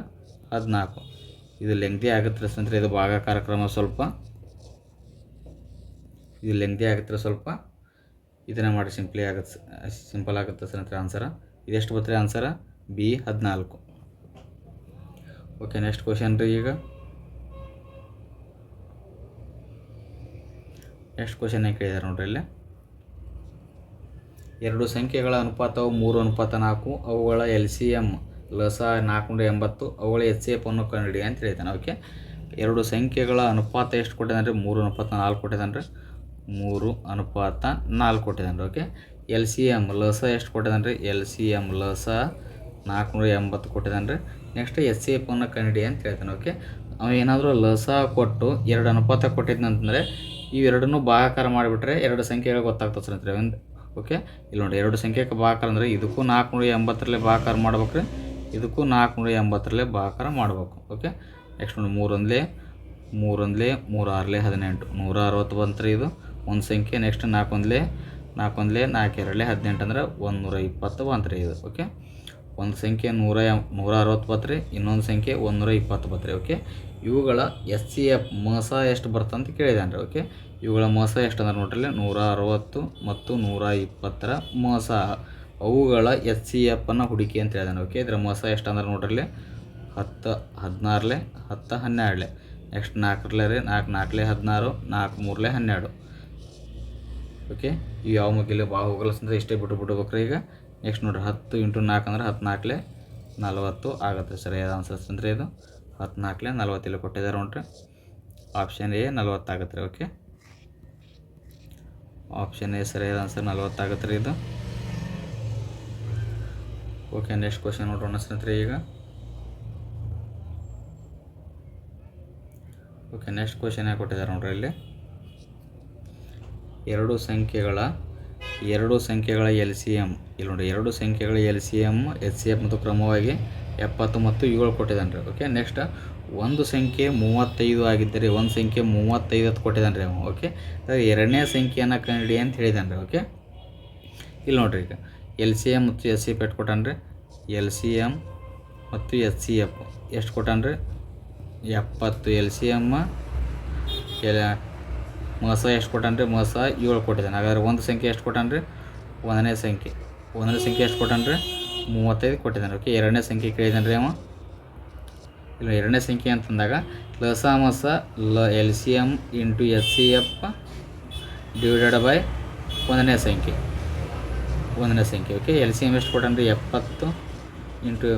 ಹದಿನಾಲ್ಕು. ಇದು ಲೆಂಗ್ದಿ ಆಗುತ್ತೆ ಸ್ನೇಹಿತರೆ, ಇದು ಭಾಗ ಕಾರ್ಯಕ್ರಮ ಸ್ವಲ್ಪ. ಇದು ಲೆಂಗ್ದಿ ಆಗುತ್ತೆ ಸ್ವಲ್ಪ. ಇದನ್ನು ಮಾಡಿ ಸಿಂಪ್ಲಿ ಆಗುತ್ತೆ ಸಿಂಪಲ್ ಆಗುತ್ತೆ ಸ್ನೇಹಿತರೆ ಆನ್ಸರ ಇದೆಷ್ಟು ಬತ್ರಿ ಆನ್ಸರ ಬಿ ಹದಿನಾಲ್ಕು. ಓಕೆ ನೆಕ್ಸ್ಟ್ ಕ್ವಶನ್ ರೀ ಈಗ. ನೆಕ್ಸ್ಟ್ ಕ್ವಶನ್ ಕೇಳಿದ್ದಾರೆ ನೋಡ್ರಿ ಇಲ್ಲಿ. ಎರಡು ಸಂಖ್ಯೆಗಳ ಅನುಪಾತವು ಮೂರು ಅನುಪಾತ ನಾಲ್ಕು, ಅವುಗಳ ಎಲ್ ಸಿ ಎಂ ಲಸ ನಾಲ್ಕುನೂರ ಎಂಬತ್ತು, ಅವುಗಳ ಎಚ್ ಸಿ ಎಫ್ ಅನ್ನು ಕಂಡುಹಿಡಿ ಅಂತ ಹೇಳ್ತಾನೆ ಓಕೆ ಎರಡು ಸಂಖ್ಯೆಗಳ ಅನುಪಾತ ಎಷ್ಟು ಕೊಟ್ಟಿದ್ದಾನೆ ರೀ? ಮೂರು ಅನುಪಾತ ನಾಲ್ಕು ಕೊಟ್ಟಿದ್ದಾನೆ ರೀ. ಮೂರು ಅನುಪಾತ ನಾಲ್ಕು ಕೊಟ್ಟಿದ್ದಾನೆ ರೀ. ಓಕೆ ಎಲ್ ಸಿ ಎಂ ಲಸ ಎಷ್ಟು ಕೊಟ್ಟಿದ್ದಾನೆ ರೀ? ಎಲ್ ಸಿ ಎಂ ಲಸ ನಾಲ್ಕುನೂರ ಎಂಬತ್ತು ಕೊಟ್ಟಿದ್ದಾನೆ ರೀ. ನೆಕ್ಸ್ಟ್ ಎಸ್ ಸಿ ಎಫ್ ಕನ್ನಡಿ ಅಂತ ಹೇಳ್ತಾನೆ ಓಕೆ ಏನಾದರೂ ಲಸ ಕೊಟ್ಟು ಎರಡು ಅನುಪಾತ ಕೊಟ್ಟಿದ್ನಂತಂದರೆ ಇವೆರಡನ್ನೂ ಭಾಗಾಕಾರ ಮಾಡಿಬಿಟ್ರೆ ಎರಡು ಸಂಖ್ಯೆಗಳು ಗೊತ್ತಾಗ್ತದೆ ಸ್ನೇಹಿತರೆ ಒಂದು ಓಕೆ ಇಲ್ಲಿ ನೋಡಿ, ಎರಡು ಸಂಖ್ಯೆಗೆ ಭಾಗಾಕಾರ ಅಂದರೆ ಇದಕ್ಕೂ ನಾಲ್ಕುನೂರ ಎಂಬತ್ತರಲ್ಲೇ ಭಾಗಾಕಾರ ಮಾಡ್ಬೇಕು ರೀ. ಇದಕ್ಕೂ ನಾಲ್ಕುನೂರ ಎಂಬತ್ತರಲ್ಲೇ ಭಾಗಾಕಾರ ಮಾಡಬೇಕು ಓಕೆ ನೆಕ್ಸ್ಟ್ ನೋಡಿ, ಮೂರೊಂದಲೇ ಮೂರೊಂದಲೇ ಮೂರು ಆರಲೇ ಹದಿನೆಂಟು. ನೂರ ಅರವತ್ತು ಬಂತು ರೀ ಇದು. ಒಂದು ಸಂಖ್ಯೆ ನೆಕ್ಸ್ಟ್ ನಾಲ್ಕೊಂದಲೇ ನಾಲ್ಕೊಂದಲೇ ನಾಲ್ಕು ಎರಡಲೇ ಹದಿನೆಂಟು ಅಂದರೆ ಒಂದು ನೂರ ಇಪ್ಪತ್ತು ಬಂತು ರೀ ಇದು ಓಕೆ ಒಂದು ಸಂಖ್ಯೆ ನೂರ ನೂರ ಅರವತ್ತು ಪತ್ರೆ ರೀ ಇನ್ನೊಂದು ಸಂಖ್ಯೆ ಒಂದು ನೂರ ಇಪ್ಪತ್ತು ಪತ್ರೆ ಓಕೆ ಇವುಗಳ ಎಸ್ ಸಿ ಎಫ್ ಮೋಸ ಎಷ್ಟು ಬರ್ತಂತ ಕೇಳಿದಾನೆ ರೀ ಓಕೆ ಇವುಗಳ ಮೋಸ ಎಷ್ಟು ಅಂದ್ರೆ ನೋಡ್ರಿ ನೂರ ಅರವತ್ತು ಮತ್ತು ನೂರ ಇಪ್ಪತ್ತರ ಮೋಸ. ಅವುಗಳ ಎಸ್ ಸಿ ಎಫ್ ಅನ್ನು ಹುಡುಕಿ ಅಂತ ಹೇಳಿದಾನೆ ಓಕೆ ಇದರ ಮೋಸ ಎಷ್ಟು ಅಂದ್ರೆ ನೋಡ್ರಿ ಹತ್ತು ಹದಿನಾರಲೆ, ಹತ್ತು ಹನ್ನೆರಡಲೆ. ನೆಕ್ಸ್ಟ್ ನಾಲ್ಕರಲೆ ರೀ ನಾಲ್ಕು ನಾಲ್ಕಲೆ ಹದಿನಾರು ನಾಲ್ಕು ಮೂರಲೆ ಹನ್ನೆರಡು. ಓಕೆ ಇವು ಯಾವ ಮುಗಿಲ್ಲ ಭಾಳ ಅಂದ್ರೆ ಇಷ್ಟೇ ಬಿಟ್ಟು ಬಿಡ್ಬೇಕ್ರಿ ಈಗ. ನೆಕ್ಸ್ಟ್ ನೋಡ್ರಿ, ಹತ್ತು ಇಂಟು ನಾಲ್ಕು ಅಂದ್ರೆ ಹದಿನಾಲ್ಕಲೆ ನಲ್ವತ್ತು ಆಗುತ್ತೆ ಸರಿಯಾದ ಆನ್ಸರ್ ಅಂದರೆ ಇದು? ಹದಿನಾಲ್ಕಲೆ ನಲವತ್ತಿಲ್ಲ ಕೊಟ್ಟಿದ್ದಾರೆ ನೋಡ್ರಿ. ಆಪ್ಷನ್ ಎ ನಲವತ್ತಾಗತ್ತೆ ರೀ ಓಕೆ ಆಪ್ಷನ್ ಎ ಸರಿಯಾದ ಆನ್ಸರ್ ನಲವತ್ತಾಗತ್ತೆ ರೀ ಇದು? ಓಕೆ ನೆಕ್ಸ್ಟ್ ಕ್ವಶನ್ ನೋಡೋಣ ಸ್ನೇಹಿತರೆ, ಈಗ? ಓಕೆ ನೆಕ್ಸ್ಟ್ ಕ್ವಶನ್ ಯಾಕೆ ಕೊಟ್ಟಿದ್ದಾರೆ ನೋಡ್ರಿ ಇಲ್ಲಿ? ಎರಡು ಸಂಖ್ಯೆಗಳ ಎರಡು ಸಂಖ್ಯೆಗಳ ಎಲ್ ಸಿ ಎಂ ಇಲ್ಲಿ ನೋಡಿ ಎರಡು ಸಂಖ್ಯೆಗಳ L C M H C F ಮತ್ತು ಕ್ರಮವಾಗಿ ಎಪ್ಪತ್ತು ಮತ್ತು ಏಳು ಕೊಟ್ಟಿದ್ದಾನೆ ರೀ ಓಕೆ ನೆಕ್ಸ್ಟ್ ಒಂದು ಸಂಖ್ಯೆ ಮೂವತ್ತೈದು ಆಗಿದ್ದರೆ ಒಂದು ಸಂಖ್ಯೆ ಮೂವತ್ತೈದು ಹತ್ತು ಕೊಟ್ಟಿದ್ದಾನೆ ರೀ ಓಕೆ ಎರಡನೇ ಸಂಖ್ಯೆಯನ್ನು ಕಂಡಿಡಿ ಅಂತ ಹೇಳಿದ್ದಾನೆ ರೀ ಓಕೆ ಇಲ್ಲಿ ನೋಡಿರಿ ಈಗ ಎಲ್ ಸಿ ಎಂ ಮತ್ತು ಎಸ್ ಸಿ ಎಫ್ ಕೊಟ್ಟಾನ ರೀ ಎಲ್ ಸಿ ಎಂ ಮತ್ತು ಎಸ್ ಸಿ ಎಫ್. ಎಷ್ಟು ಕೊಟ್ಟಾನ ರೀ ಎಪ್ಪತ್ತು ಎಲ್ ಸಿ ಎಂ ಮಸ ಎಷ್ಟು ಕೊಟ್ಟಾನ ರೀ ಮಸ ಏಳು ಕೊಟ್ಟಿದ್ದಾನೆ. ಹಾಗಾದ್ರೆ ಒಂದು ಸಂಖ್ಯೆ ಎಷ್ಟು ಕೊಟ್ಟಾನ ರೀ ಒಂದನೇ ಸಂಖ್ಯೆ. ಒಂದನೇ ಸಂಖ್ಯೆ ಎಷ್ಟು ಕೊಟ್ಟಾನ ರೀ ಮೂವತ್ತೈದು ಕೊಟ್ಟಿದ್ದಾನೆ. ಓಕೆ, ಎರಡನೇ ಸಂಖ್ಯೆ ಕೇಳಿದ್ದಾನೆ ರೀ ಅವ? ಇಲ್ಲ, ಎರಡನೇ ಸಂಖ್ಯೆ ಅಂತಂದಾಗ ಲಸ ಮಸ ಲ L C M into S C F divided by ಒಂದನೇ ಸಂಖ್ಯೆ. ಒಂದನೇ ಸಂಖ್ಯೆ, ಓಕೆ? ಎಲ್ ಸಿ ಎಂ ಎಷ್ಟು ಕೊಟ್ಟಾನ ರೀ ಎಪ್ಪತ್ತು ಇಂಟು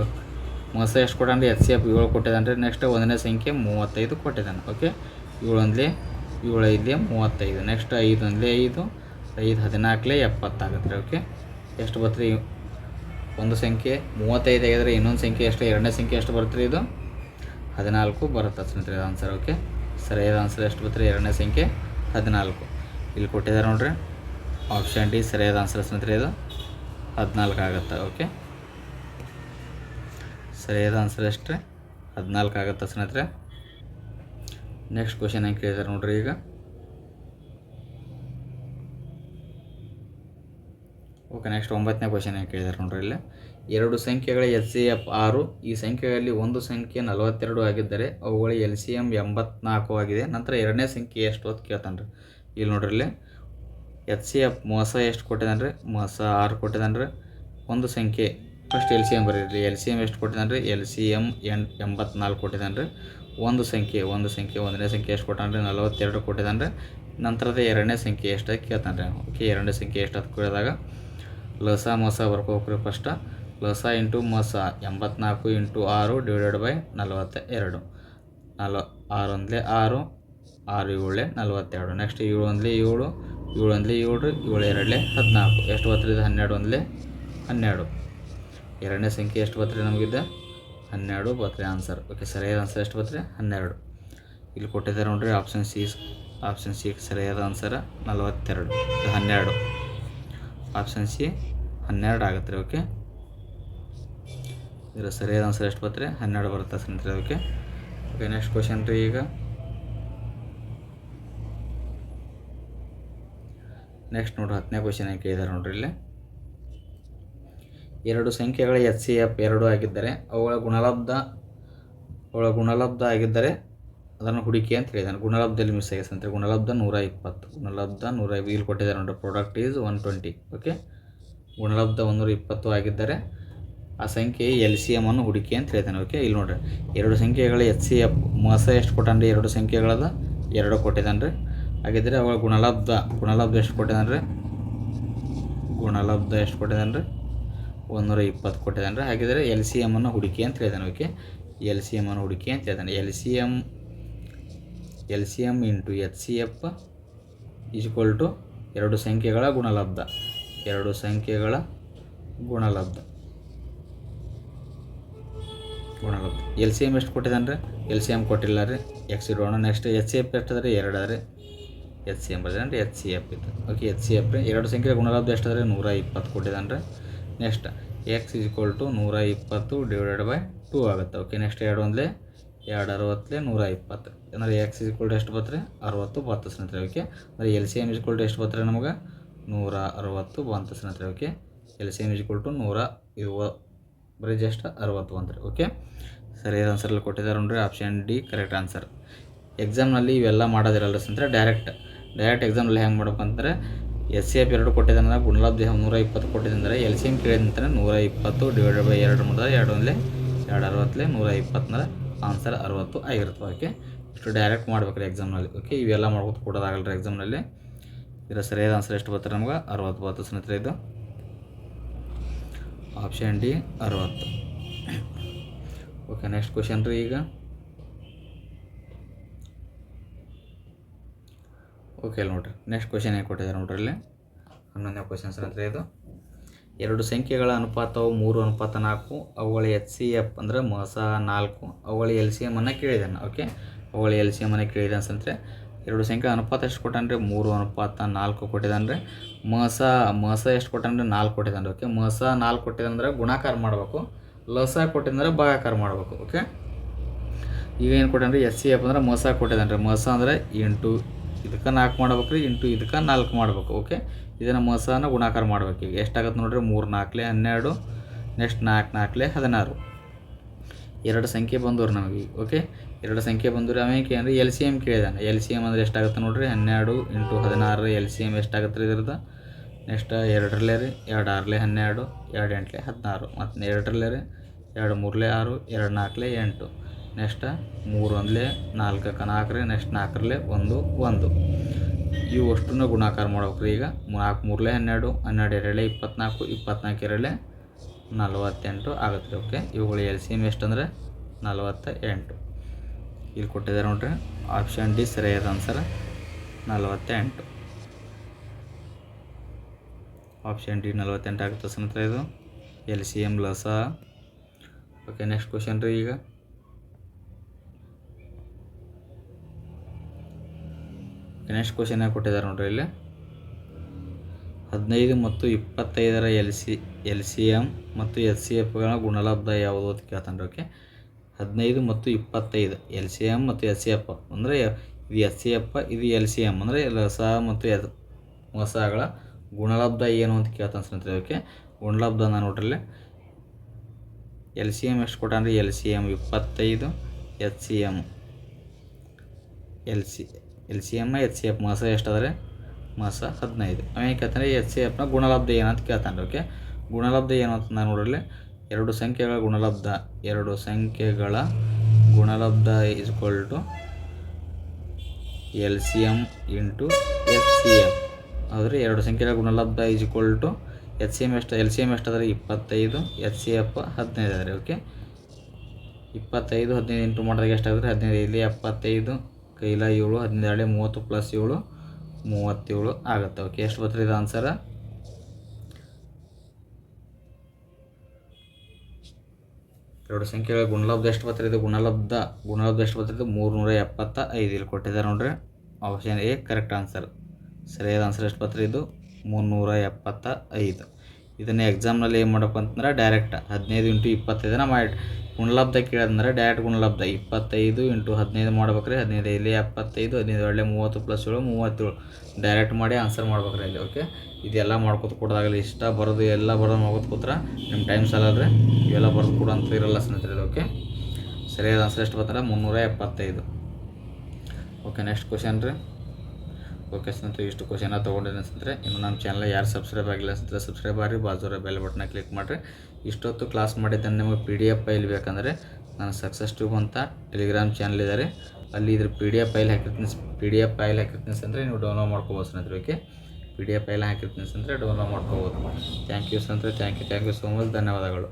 ಮಸ ಎಷ್ಟು ಕೊಟ್ಟಾನ ರೀ ಎಸ್ ಸಿ ಎಫ್ ಏಳು ಕೊಟ್ಟಿದ್ದಾನೆ ರೀ ನೆಕ್ಸ್ಟ್ ಒಂದನೇ ಸಂಖ್ಯೆ ಮೂವತ್ತೈದು ಕೊಟ್ಟಿದ್ದಾನೆ, ಓಕೆ? ಏಳು ಒಂದಲೇ ಏಳು ಐದಲೇ ಮೂವತ್ತೈದು. ನೆಕ್ಸ್ಟ್ ಐದು ಅಂದರೆ ಐದು ಐದು ಹದಿನಾಲ್ಕಲೇ ಎಪ್ಪತ್ತಾಗುತ್ತೆ. ರೀ ಓಕೆ ಎಷ್ಟು ಬರ್ತೀರಿ ಒಂದು ಸಂಖ್ಯೆ ಮೂವತ್ತೈದು ಆಗಿದ್ರೆ ಇನ್ನೊಂದು ಸಂಖ್ಯೆ ಎಷ್ಟು? ಎರಡನೇ ಸಂಖ್ಯೆ ಎಷ್ಟು ಬರ್ತೀರಿ ಇದು? ಹದಿನಾಲ್ಕು ಬರುತ್ತೆ ಸ್ನೇಹಿತರೆ ಆನ್ಸರ್ ಓಕೆ ಸರಿಯಾದ ಆನ್ಸರ್ ಎಷ್ಟು ಬರ್ತೀರಿ ಎರಡನೇ ಸಂಖ್ಯೆ ಹದಿನಾಲ್ಕು. ಇಲ್ಲಿ ಕೊಟ್ಟಿದ್ದಾರೆ ನೋಡ್ರಿ. ಆಪ್ಷನ್ ಡಿ ಸರಿಯಾದ ಆನ್ಸರ್ ಸ್ನೇಹಿತರೆ ಇದು. ಹದಿನಾಲ್ಕು ಆಗುತ್ತೆ ಓಕೆ ಸರಿಯಾದ ಆನ್ಸರ್ ಎಷ್ಟು? ರೀ ಹದಿನಾಲ್ಕು ಆಗುತ್ತೆ ಸ್ನೇಹಿತರೆ. ನೆಕ್ಸ್ಟ್ ಕ್ವಶನ್ ಹೆಂಗೆ ಕೇಳಿದಾರೆ ನೋಡ್ರಿ ಈಗ. ಓಕೆ ನೆಕ್ಸ್ಟ್ ಒಂಬತ್ತನೇ ಕ್ವಶನ್ ಹೆಂಗೆ ಕೇಳಿದಾರೆ ನೋಡ್ರಿ ಇಲ್ಲಿ. ಎರಡು ಸಂಖ್ಯೆಗಳ ಎಲ್ ಸಿ ಎಫ್ ಆರು. ಈ ಸಂಖ್ಯೆಗಳಲ್ಲಿ ಒಂದು ಸಂಖ್ಯೆ ನಲವತ್ತೆರಡು ಆಗಿದ್ದರೆ ಅವುಗಳ ಎಲ್ ಸಿ ಎಂ ಎಂಬತ್ನಾಲ್ಕು ಆಗಿದೆ. ನಂತರ ಎರಡನೇ ಸಂಖ್ಯೆ ಎಷ್ಟು ಅಂತ ಕೇಳ್ತಾನೆ ರೀ. ಇಲ್ಲಿ ನೋಡ್ರಿ ಇಲ್ಲಿ. ಎಚ್ ಸಿ ಎಫ್ ಮೋಸ ಎಷ್ಟು ಕೊಟ್ಟಿದ್ದಾನೆ ರೀ? ಮೋಸ ಆರು ಕೊಟ್ಟಿದ್ದಾನೆ ರೀ. ಒಂದು ಸಂಖ್ಯೆ ಫಸ್ಟ್ ಎಲ್ ಸಿ ಎಂ ಬರೀರಿ. ಎಲ್ ಸಿ ಎಂ ಎಷ್ಟು ಕೊಟ್ಟಿದ್ದಾನೆ ರೀ ಎಲ್ ಸಿ ಎಂ ಎಂಟ್ ಎಂಬತ್ನಾಲ್ಕು ಕೊಟ್ಟಿದ್ದಾನೆ ರೀ ಒಂದು ಸಂಖ್ಯೆ ಒಂದು ಸಂಖ್ಯೆ, ಒಂದನೇ ಸಂಖ್ಯೆ ಎಷ್ಟು ಕೊಟ್ಟಾನೆ ರೀ ನಲವತ್ತೆರಡು ಕೊಟ್ಟಿದ್ದಾನೆ ರೀ ನಂತರದ ಎರಡನೇ ಸಂಖ್ಯೆ ಎಷ್ಟು ಕೇಳ್ತಾನೆ ರೀ ಓಕೆ, ಎರಡನೇ ಸಂಖ್ಯೆ ಎಷ್ಟು ಅಂತ ಕೇಳಿದಾಗ? ಲಸ, ಮೋಸ ಬರ್ಕೋಕ್ರಿ ಫಸ್ಟ. ಲಸ ಇಂಟು ಮೊಸ ಎಂಬತ್ನಾಲ್ಕು ಇಂಟು ಆರು ಡಿವೈಡೆಡ್ ಬೈ ನಲವತ್ತ ಎರಡು ನಲ್ವ ಆರು ಒಂದಲೇ ಆರು ಆರು ಏಳೆ ನಲವತ್ತೆರಡು. ನೆಕ್ಸ್ಟ್ ಏಳು ಒಂದಲೇ ಏಳು ಏಳು ಒಂದಲೇ ಏಳು ಏಳು ಎರಡಲೇ ಹದಿನಾಲ್ಕು. ಎಷ್ಟು ಬರ್ತದೆ ಇದು ಹನ್ನೆರಡು ಒಂದಲೇ ಹನ್ನೆರಡು. ಎರಡನೇ ಸಂಖ್ಯೆ ಎಷ್ಟು ಬತ್ರಿ ನಮಗಿದ್ದ? ಹನ್ನೆರಡು ಬತ್ರಿ ಆನ್ಸರ್ ಓಕೆ ಸರಿಯಾದ ಆನ್ಸರ್ ಎಷ್ಟು ಬತ್ರಿ ಹನ್ನೆರಡು. ಇಲ್ಲಿ ಕೊಟ್ಟಿದ್ದಾರೆ ನೋಡ್ರಿ ಆಪ್ಷನ್ ಸಿ ಆಪ್ಷನ್ ಸಿ ಸರಿಯಾದ ಆನ್ಸರ್ ನಲವತ್ತೆರಡು. ಹನ್ನೆರಡು. ಆಪ್ಷನ್ ಸಿ ಹನ್ನೆರಡು ಆಗುತ್ತೆ ರೀ ಓಕೆ ಇದರ ಸರಿಯಾದ ಆನ್ಸರ್ ಎಷ್ಟು ಬತ್ರಿ ಹನ್ನೆರಡು ಬರುತ್ತೆ ಸ್ನೇಹಿತರೆ ಓಕೆ ಓಕೆ ನೆಕ್ಸ್ಟ್ ಕ್ವಶನ್ ರೀ ಈಗ. ನೆಕ್ಸ್ಟ್ ನೋಡ್ರಿ, ಹತ್ತನೇ ಕ್ವಶನ್ ಕೇಳಿದ್ದಾರೆ ನೋಡ್ರಿ ಇಲ್ಲಿ. ಎರಡು ಸಂಖ್ಯೆಗಳ ಎಚ್ ಸಿ ಎಫ್ ಎರಡು ಆಗಿದ್ದರೆ ಅವುಗಳ ಗುಣಲಬ್ಧ ಅವುಗಳ ಗುಣಲಬ್ಧ ಆಗಿದ್ದರೆ ಅದನ್ನು ಹುಡುಕಿ ಅಂತ ಹೇಳಿದ್ದಾನೆ. ಗುಣಲಬ್ಧದಲ್ಲಿ ಮಿಸ್ ಆಗಿದೆ ಅಂತ ಗುಣಲಬ್ಧ ನೂರ ಇಪ್ಪತ್ತು, ಗುಣಲಬ್ಧ ನೂರ ಇಲ್ಲಿ ಕೊಟ್ಟಿದ್ದಾರೆ ನೋಡಿ product is one twenty okay ಗುಣಲಬ್ಧ ಒಂದೂರ ಇಪ್ಪತ್ತು ಆಗಿದ್ದರೆ ಆ ಸಂಖ್ಯೆ ಎಲ್ ಸಿ ಎಂ ಅನ್ನು ಹುಡುಕಿ ಅಂತ ಹೇಳ್ತಾನೆ ಓಕೆ ಇಲ್ಲಿ ನೋಡ್ರಿ, ಎರಡು ಸಂಖ್ಯೆಗಳ ಎಚ್ ಸಿ ಎಫ್ ಮೋಸ ಎಷ್ಟು ಕೊಟ್ಟಂದ್ರೆ ಎರಡು ಸಂಖ್ಯೆಗಳದ ಎರಡು ಕೊಟ್ಟಿದ್ದಾನೆ ರೀ ಹಾಗಿದ್ರೆ ಅವುಗಳ ಗುಣಲಬ್ಧ ಗುಣಲಬ್ಧ ಎಷ್ಟು ಕೊಟ್ಟಿದ್ದಾನೆ ರೀ ಗುಣಲಬ್ಧ ಎಷ್ಟು ಕೊಟ್ಟಿದ್ದಾನೆ ರೀ ಒಂದೂರ ಇಪ್ಪತ್ತು ಕೊಟ್ಟಿದ್ದಾನೆ. ರೀ ಹಾಗಿದ್ರೆ ಎಲ್ ಸಿ ಎಂ ಅನ್ನು ಹುಡುಕಿ ಅಂತ ಹೇಳಿದಾನೆ. ಓಕೆ. ಎಲ್ ಸಿ ಎಂ ಅನ್ನು ಹುಡುಕಿ ಅಂತ ಹೇಳ್ತಾನೆ L C M L C M into H C F equal to ಎರಡು ಸಂಖ್ಯೆಗಳ ಗುಣಲಬ್ಧ. ಎರಡು ಸಂಖ್ಯೆಗಳ ಗುಣಲಬ್ಧ. ಗುಣಲಬ್ಧ. ಎಲ್ ಸಿ ಎಂ ಎಷ್ಟು ಕೊಟ್ಟಿದ್ದಾನೆ ರೀ? ಎಲ್ ಸಿ ಎಂ ಕೊಟ್ಟಿಲ್ಲ ರೀ. ಎಕ್ಸ್ ಇಡೋಣ. ನೆಕ್ಸ್ಟ್ ಎಚ್ ಸಿ ಎಫ್ ಎಷ್ಟು ಅದ ರೀ ಎರಡು ಅದ ರೀ. ಎಚ್ ಸಿ ಎಂ ಬರ್ತದೆ ಎಚ್ ಸಿ ಎಫ್ ಇತ್ತು. ಓಕೆ ಎಚ್ ಸಿ ಎಫ್ ರೀ ಎರಡು ಸಂಖ್ಯೆಗಳ ಗುಣಲಬ್ಧ ಎಷ್ಟು ಅದ ರೀ ನೂರ ಇಪ್ಪತ್ತು ಕೊಟ್ಟಿದ್ದಾನೆ ರೀ. Next X is equal to ನೂರ ಇಪ್ಪತ್ತು ಡಿವೈಡೆಡ್ ಬೈ ಟೂ ಆಗುತ್ತೆ. ಓಕೆ ನೆಕ್ಸ್ಟ್ ಎರಡು ಒಂದಲೇ, ಎರಡು ಅರವತ್ತಲೇ ನೂರ ಇಪ್ಪತ್ತು ಅಂದರೆ ಎಕ್ಸ್ ಇಸ್ ಈಕ್ವಲ್ ಟು ಎಷ್ಟು ಬರ್ತದೆ ಅರವತ್ತು ಬಂತು ಸ್ನೇಹಿತರೆ ಓಕೆ ಅಂದರೆ L C M is equal to ಎಷ್ಟು ಬರ್ತಾರೆ ನಮಗೆ? ನೂರ ಅರವತ್ತು ಬಂತು ಸ್ನೇಹಿತರೆ okay L C M is equal to ನೂರ ಇವ ಬರೀ ಜಸ್ಟ್ ಅರವತ್ತು ಬಂತ್ರಿ ಓಕೆ ಸರಿಯಾದ ಆನ್ಸರಲ್ಲಿ ಕೊಟ್ಟಿದ್ದಾರೆ ನೋಡ್ರಿ ಆಪ್ಷನ್ ಡಿ ಕರೆಕ್ಟ್ ಆನ್ಸರ್ ಎಕ್ಸಾಮ್ನಲ್ಲಿ ಇವೆಲ್ಲ ಮಾಡೋದಿರಲ್ಲ ಸ್ನೇಹಿತರೆ ಡೈರೆಕ್ಟ್ ಡೈರೆಕ್ಟ್ ಎಕ್ಸಾಮ್ನಲ್ಲಿ ಹೆಂಗೆ ಮಾಡ್ಬೇಕಂದ್ರೆ ಎಸ್ ಸಿ ಎಫ್ ಎರಡು ಕೊಟ್ಟಿದ್ದಾನೆ ದೇಹ ನೂರ ಇಪ್ಪತ್ತು ಕೊಟ್ಟಿದ್ದಂದ್ರೆ ಎಲ್ ಸಿ ಎಂ ಕೇಳಿದಂತಾರೆ ನೂರ ಇಪ್ಪತ್ತು ಡಿವೈಡೆಡ್ ಬೈ ಎರಡು ಮೂರ ಎರಡು ಒಂದಲೇ ಎರಡು ಅರವತ್ತಲೆ ನೂರ ಇಪ್ಪತ್ತರ ಆನ್ಸರ್ ಅರವತ್ತು ಆಗಿರುತ್ತೆ ಓಕೆ, ಇಷ್ಟು ಡೈರೆಕ್ಟ್ ಮಾಡ್ಬೇಕು ರೀ ಎಕ್ಸಾಮ್ನಲ್ಲಿ ಓಕೆ, ಇವೆಲ್ಲ ಮಾಡ್ಬೋದು ಕೊಡೋದಾಗಲ್ಲ ರೀ ಎಕ್ಸಾಮ್ನಲ್ಲಿ ಇದರ ಸರಿಯಾದ ಆನ್ಸರ್ ಎಷ್ಟು ಬರ್ತಾರೆ ನಮ್ಗೆ? ಅರವತ್ತು ಬತ್ತು ಸ್ನೇಹಿತರೆ ಇದು. ಆಪ್ಷನ್ ಡಿ ಅರವತ್ತು. ಓಕೆ ನೆಕ್ಸ್ಟ್ ಕ್ವಶನ್ ರೀ ಈಗ. ಓಕೆ ನೋಡಿರಿ. ನೆಕ್ಸ್ಟ್ ಕ್ವಶನ್ ಏನು ಕೊಟ್ಟಿದ್ದಾರೆ ನೋಡ್ರಿ ಇಲ್ಲಿ? ಹನ್ನೊಂದನೇ ಕ್ವಶನ್ಸ್ ಅಂತ ಇದು. ಎರಡು ಸಂಖ್ಯೆಗಳ ಅನುಪಾತವು ಮೂರು, ಅನುಪಾತ ನಾಲ್ಕು ಅವುಗಳ ಎಚ್ ಸಿ ಎಫ್ ಅಂದರೆ ಮಸ ನಾಲ್ಕು ಅವುಗಳ ಎಲ್ ಸಿ ಎಂ ಅನ್ನು ಕೇಳಿದ್ದಾನೆ. ಓಕೆ ಅವುಗಳ ಎಲ್ ಸಿ ಎಂ ಅನ್ನು ಕೇಳಿದೆ ಅಂತಂದರೆ ಎರಡು ಸಂಖ್ಯೆ ಅನುಪಾತ ಎಷ್ಟು ಕೊಟ್ಟಾನ್ರಿ? ಮೂರು, ಅನುಪಾತ ನಾಲ್ಕು ಕೊಟ್ಟಿದ್ದಾನೆ ಮಸ ಮಸ ಎಷ್ಟು ಕೊಟ್ಟಾನ್ರಿ? ನಾಲ್ಕು ಕೊಟ್ಟಿದ್ದಾನೆ ಓಕೆ ಮಸ ನಾಲ್ಕು ಕೊಟ್ಟಿದಂದ್ರೆ ಗುಣಾಕಾರ ಮಾಡಬೇಕು. ಲಸ ಕೊಟ್ಟಿದ್ದಂದ್ರೆ ಭಾಗಾಕಾರ ಮಾಡಬೇಕು. ಓಕೆ ಈಗ ಏನು ಕೊಟ್ಟಾನ್ರಿ? ಎಸ್ ಸಿ ಎಫ್ ಅಂದ್ರೆ ಮಸ ಕೊಟ್ಟಿದ್ದಾನೆ ಮಸ ಅಂದರೆ ಎಂಟು ಇದಕ್ಕೆ ನಾಲ್ಕು ಮಾಡ್ಬೇಕು ರೀ ಇಂಟು ಇದಕ್ಕೆ ನಾಲ್ಕು ಮಾಡ್ಬೇಕು ಓಕೆ ಇದನ್ನು ಮೊಸನ ಗುಣಾಕಾರ ಮಾಡ್ಬೇಕು ಈಗ. ಎಷ್ಟಾಗತ್ತೆ ನೋಡ್ರಿ? ಮೂರು ನಾಲ್ಕಲೆ ಹನ್ನೆರಡು, ನೆಕ್ಸ್ಟ್ ನಾಲ್ಕು ನಾಲ್ಕಲೆ ಹದಿನಾರು. ಎರಡು ಸಂಖ್ಯೆ ಬಂದವ್ರು ನಮಗೆ ಓಕೆ ಎರಡು ಸಂಖ್ಯೆ ಬಂದವ್ರು ಅವೇಕೆ ಅಂದರೆ ಎಲ್ ಸಿ ಎಂ ಕೇಳಿದಾನೆ. ಎಲ್ ಸಿ ಎಂ ಅಂದರೆ ಎಷ್ಟಾಗುತ್ತೆ ನೋಡ್ರಿ? ಹನ್ನೆರಡು ಇಂಟು ಹದಿನಾರು, ಎಲ್ ಸಿ ಎಂ ಎಷ್ಟಾಗತ್ತೆ ರೀ ಇದ್ರದ್ದು? ನೆಕ್ಸ್ಟ್ ಎರಡರಲ್ಲೇ ರೀ, ಎರಡು ಆರಲೆ ಹನ್ನೆರಡು, ಎರಡು ಎಂಟ್ಲೆ ಹದಿನಾರು. ಮತ್ತು ಎರಡರಲ್ಲೇ ರೀ, ಎರಡು ಮೂರಲೆ ಆರು, ಎರಡು ನಾಲ್ಕಲೆ ಎಂಟು. ನೆಕ್ಸ್ಟ್ ಮೂರು ಒಂದಲೇ ನಾಲ್ಕಕ್ಕೆ ನಾಲ್ಕು ರೀ, ನೆಕ್ಸ್ಟ್ ನಾಲ್ಕರಲ್ಲೇ ಒಂದು ಒಂದು. ಇವು ಅಷ್ಟನ್ನು ಗುಣಾಕಾರ ಮಾಡ್ಬೇಕು ರೀ ಈಗ. ನಾಲ್ಕು ಮೂರಲೆ ಹನ್ನೆರಡು ಹನ್ನೆರಡು ಎರಡಲೆ ಇಪ್ಪತ್ನಾಲ್ಕು ಇಪ್ಪತ್ನಾಲ್ಕು ಎರಡಲೆ ನಲವತ್ತೆಂಟು ಆಗುತ್ತೆ ರೀ, ಓಕೆ? ಇವುಗಳು ಎಲ್ ಸಿ ಎಂ ಎಷ್ಟು ಅಂದರೆ ನಲವತ್ತ ಎಂಟು ಇಲ್ಲಿ ಕೊಟ್ಟಿದ್ದಾರೆ ನೋಡ್ರಿ ಆಪ್ಷನ್ ಡಿ ಸರಿಯಾದ ಆನ್ಸರ್ ನಲವತ್ತೆಂಟು. ಆಪ್ಷನ್ ಡಿ ನಲವತ್ತೆಂಟು ಆಗುತ್ತೆ ಸ್ನೇಹಿತರೆ ಇದು. ಎಲ್ ಸಿ ಎಂ ಲಸ ಓಕೆ ನೆಕ್ಸ್ಟ್ ಕ್ವಶನ್ ರೀ ಈಗ. ನೆಕ್ಸ್ಟ್ ಕ್ವಶನ್ ಕೊಟ್ಟಿದ್ದಾರೆ ನೋಡ್ರಿ ಇಲ್ಲಿ? ಹದಿನೈದು ಮತ್ತು ಇಪ್ಪತ್ತೈದರ L C L C M ಮತ್ತು ಎಸ್ ಸಿ ಎಫ್ಗಳ ಗುಣಲಬ್ಧ ಯಾವುದು ಅಂತ ಕೇಳ್ತಾನೆ ಓಕೆ? ಹದಿನೈದು ಮತ್ತು ಇಪ್ಪತ್ತೈದು, ಎಲ್ ಸಿ ಎಂ ಮತ್ತು ಎಸ್ ಸಿ ಎಫ್, ಅಂದರೆ ಇದು ಎಸ್ ಸಿ ಎಫ್, ಇದು ಎಲ್ ಸಿ ಎಂ ಅಂದರೆ ಲಸ ಮತ್ತು ಎಸ್ ಹೊಸಗಳ ಗುಣಲಬ್ಧ ಏನು ಅಂತ ಕೇಳ್ತಾನೆ ಸ್ನೇಹಿತರೆ, ಓಕೆ? ಗುಣಲಬ್ಧ ನಾನು ನೋಡ್ರಲ್ಲಿ ಎಲ್ ಸಿ ಎಂ ಎಷ್ಟು ಕೊಟ್ಟಾನ್ರಿ ಎಲ್ ಸಿ ಎಂ ಇಪ್ಪತ್ತೈದು H C M L C L C M, H C F ಮಾಸ ಎಷ್ಟಾದರೆ? ಮಾಸ ಹದಿನೈದು. ಆಮೇಲೆ ಕೇಳ್ತಾನೆ? ಎಚ್ ಸಿ ಎಫ್ನ ಗುಣಲಬ್ಧ ಏನಂತ ಕೇಳ್ತಾನೆ. ಓಕೆ? ಗುಣಲಬ್ಧ ಏನು ಅಂತ ನಾನು ನೋಡಲಿ ಎರಡು ಸಂಖ್ಯೆಗಳ ಗುಣಲಬ್ಧ. ಎರಡು ಸಂಖ್ಯೆಗಳ ಗುಣಲಬ್ಧ is equal to L C M into H C M ಆದರೆ ಎರಡು ಸಂಖ್ಯೆಗಳ ಗುಣಲಬ್ಧ is equal to H C M ಎಷ್ಟು, ಎಲ್ ಸಿ ಎಂ ಎಷ್ಟು ಅದ ಇಪ್ಪತ್ತೈದು, ಎಚ್ ಸಿ ಎಫ್ ಹದಿನೈದು ಆದರೆ, ಓಕೆ? ಇಪ್ಪತ್ತೈದು, ಹದಿನೈದು ಇಂಟು ಮಾಡಿದಾಗ ಎಷ್ಟಾದರೆ ಹದಿನೈದು, ಇಲ್ಲಿ ಎಪ್ಪತ್ತೈದು ಕೈಲ ಏಳು ಹದಿನೈದು ಎರಡೇ ಮೂವತ್ತು ಪ್ಲಸ್ ಏಳು, ಮೂವತ್ತೇಳು ಆಗುತ್ತೆ. ಓಕೆ ಎಷ್ಟು ಬರ್ತದೆ ಇದು ಆನ್ಸರ ಎರಡು ಸಂಖ್ಯೆಗಳ ಗುಣಲಬ್ಧ ಎಷ್ಟು ಬರ್ತದೆ ಇದು? ಗುಣಲಬ್ಧ ಗುಣಲಬ್ಧ ಎಷ್ಟು ಬರ್ತದೆ ಮೂರುನೂರ ಎಪ್ಪತ್ತ ಐದು ಇಲ್ಲಿ ಕೊಟ್ಟಿದ್ದಾರೆ ನೋಡ್ರಿ. ಆಪ್ಷನ್ ಎ ಕರೆಕ್ಟ್ ಆನ್ಸರ್ ಸರಿಯಾದ ಆನ್ಸರ್ ಎಷ್ಟು ಬರ್ತದೆ ಇದು? ಮುನ್ನೂರ ಎಪ್ಪತ್ತ ಐದು ಇದನ್ನು ಎಕ್ಸಾಮ್ನಲ್ಲಿ ಏನು ಮಾಡಬೇಕು ಅಂತಂದ್ರೆ ಡೈರೆಕ್ಟ್ ಹದಿನೈದು ಇಂಟು ಇಪ್ಪತ್ತೈದನ ಮಾಡಿ, ಗುಣಲಬ್ಧ ಕೇಳಿದ್ರೆ ಡೈರೆಕ್ಟ್ ಗುಣಲಬ್ಧ. ಇಪ್ಪತ್ತೈದು ಇಂಟು ಹದಿನೈದು ಮಾಡ್ಬೇಕ್ರಿ, ಹದಿನೈದು ಇಲ್ಲಿ ಎಪ್ಪತ್ತೈದು, ಹದಿನೈದು ಒಳ್ಳೆ ಮೂವತ್ತು ಪ್ಲಸ್ ಏಳು, ಮೂವತ್ತೇಳು. ಡೈರೆಕ್ಟ್ ಮಾಡಿ ಆನ್ಸರ್ ಮಾಡ್ಬೇಕ್ರಿ ಇಲ್ಲಿ ಓಕೆ ಇದೆಲ್ಲ ಮಾಡ್ಕೊತ ಕೊಡೋದಾಗಲಿ, ಇಷ್ಟ ಬರೋದು ಎಲ್ಲ ಬರೋದು ಮಾಡ್ಕೊತ ಕೂತ್ರೆ ನಿಮ್ಮ ಟೈಮ್ ಸಾಲಲ್ರಿ ಇವೆಲ್ಲ ಬರೆದು ಕೂಡ ಅಂತ ಇರಲ್ಲ ಸ್ನೇಹಿತರೆ ಓಕೆ ಸರಿಯಾದ ಆನ್ಸರ್ ಎಷ್ಟು ಬರ್ತಾರೆ ಮುನ್ನೂರ ಎಪ್ಪತ್ತೈದು. ಓಕೆ ನೆಕ್ಸ್ಟ್ ಕ್ವಶನ್ ರೀ. ಓಕೆ ಸ್ನೇಹಿತರೆ ಇಷ್ಟು ಕ್ವಶನ್ ತೊಗೊಂಡಿದ್ದೀನಿ ಅಂತಂದರೆ ಇನ್ನು ನಮ್ಮ ಚಾನಲ್ ಯಾರು ಸಬ್ಸ್ಕ್ರೈಬ್ ಆಗಿಲ್ಲ ಅಂತಂದರೆ ಸಬ್ಸ್ಕ್ರೈಬ್ ಆಗಿರಿ ಬಾಜೂರ ಬೆಲ್ ಬಟನ್ನ ಕ್ಲಿಕ್ ಮಾಡಿರಿ. ಇಷ್ಟೊತ್ತು ಕ್ಲಾಸ್ ಮಾಡಿದ್ದನ್ನು ನಿಮಗೆ ಪಿ ಡಿ ಎಫ್ ಫೈಲ್ ಬೇಕಂದರೆ ನಾನು ಸಕ್ಸಸ್ ಟ್ಯೂಬ್ ಅಂತ ಟೆಲಿಗ್ರಾಮ್ ಚಾನಲ್ ಇದ್ದಾರೆ ಅಲ್ಲಿ ಇದ್ರ ಪಿ ಡಿ ಎಫ್ ಫೈಲ್ ಹಾಕಿರ್ತೀನಿ ಪಿ ಡಿ ಎಫ್ ಫೈಲ್ ಹಾಕಿರ್ತೀನಿ ಅಂದರೆ ನೀವು ಡೌನ್ಲೋಡ್ ಮಾಡ್ಕೋಬೋದು ಸ್ನೇಹಿತರೆ okay P D F file ಹಾಕಿರ್ತೀನಿ ಅಂದರೆ ಡೌನ್ಲೋಡ್ ಮಾಡ್ಕೋಬೋದು. ಥ್ಯಾಂಕ್ ಯು ಸ್ನೇಹಿತರೆ thank you thank you so much ಧನ್ಯವಾದಗಳು.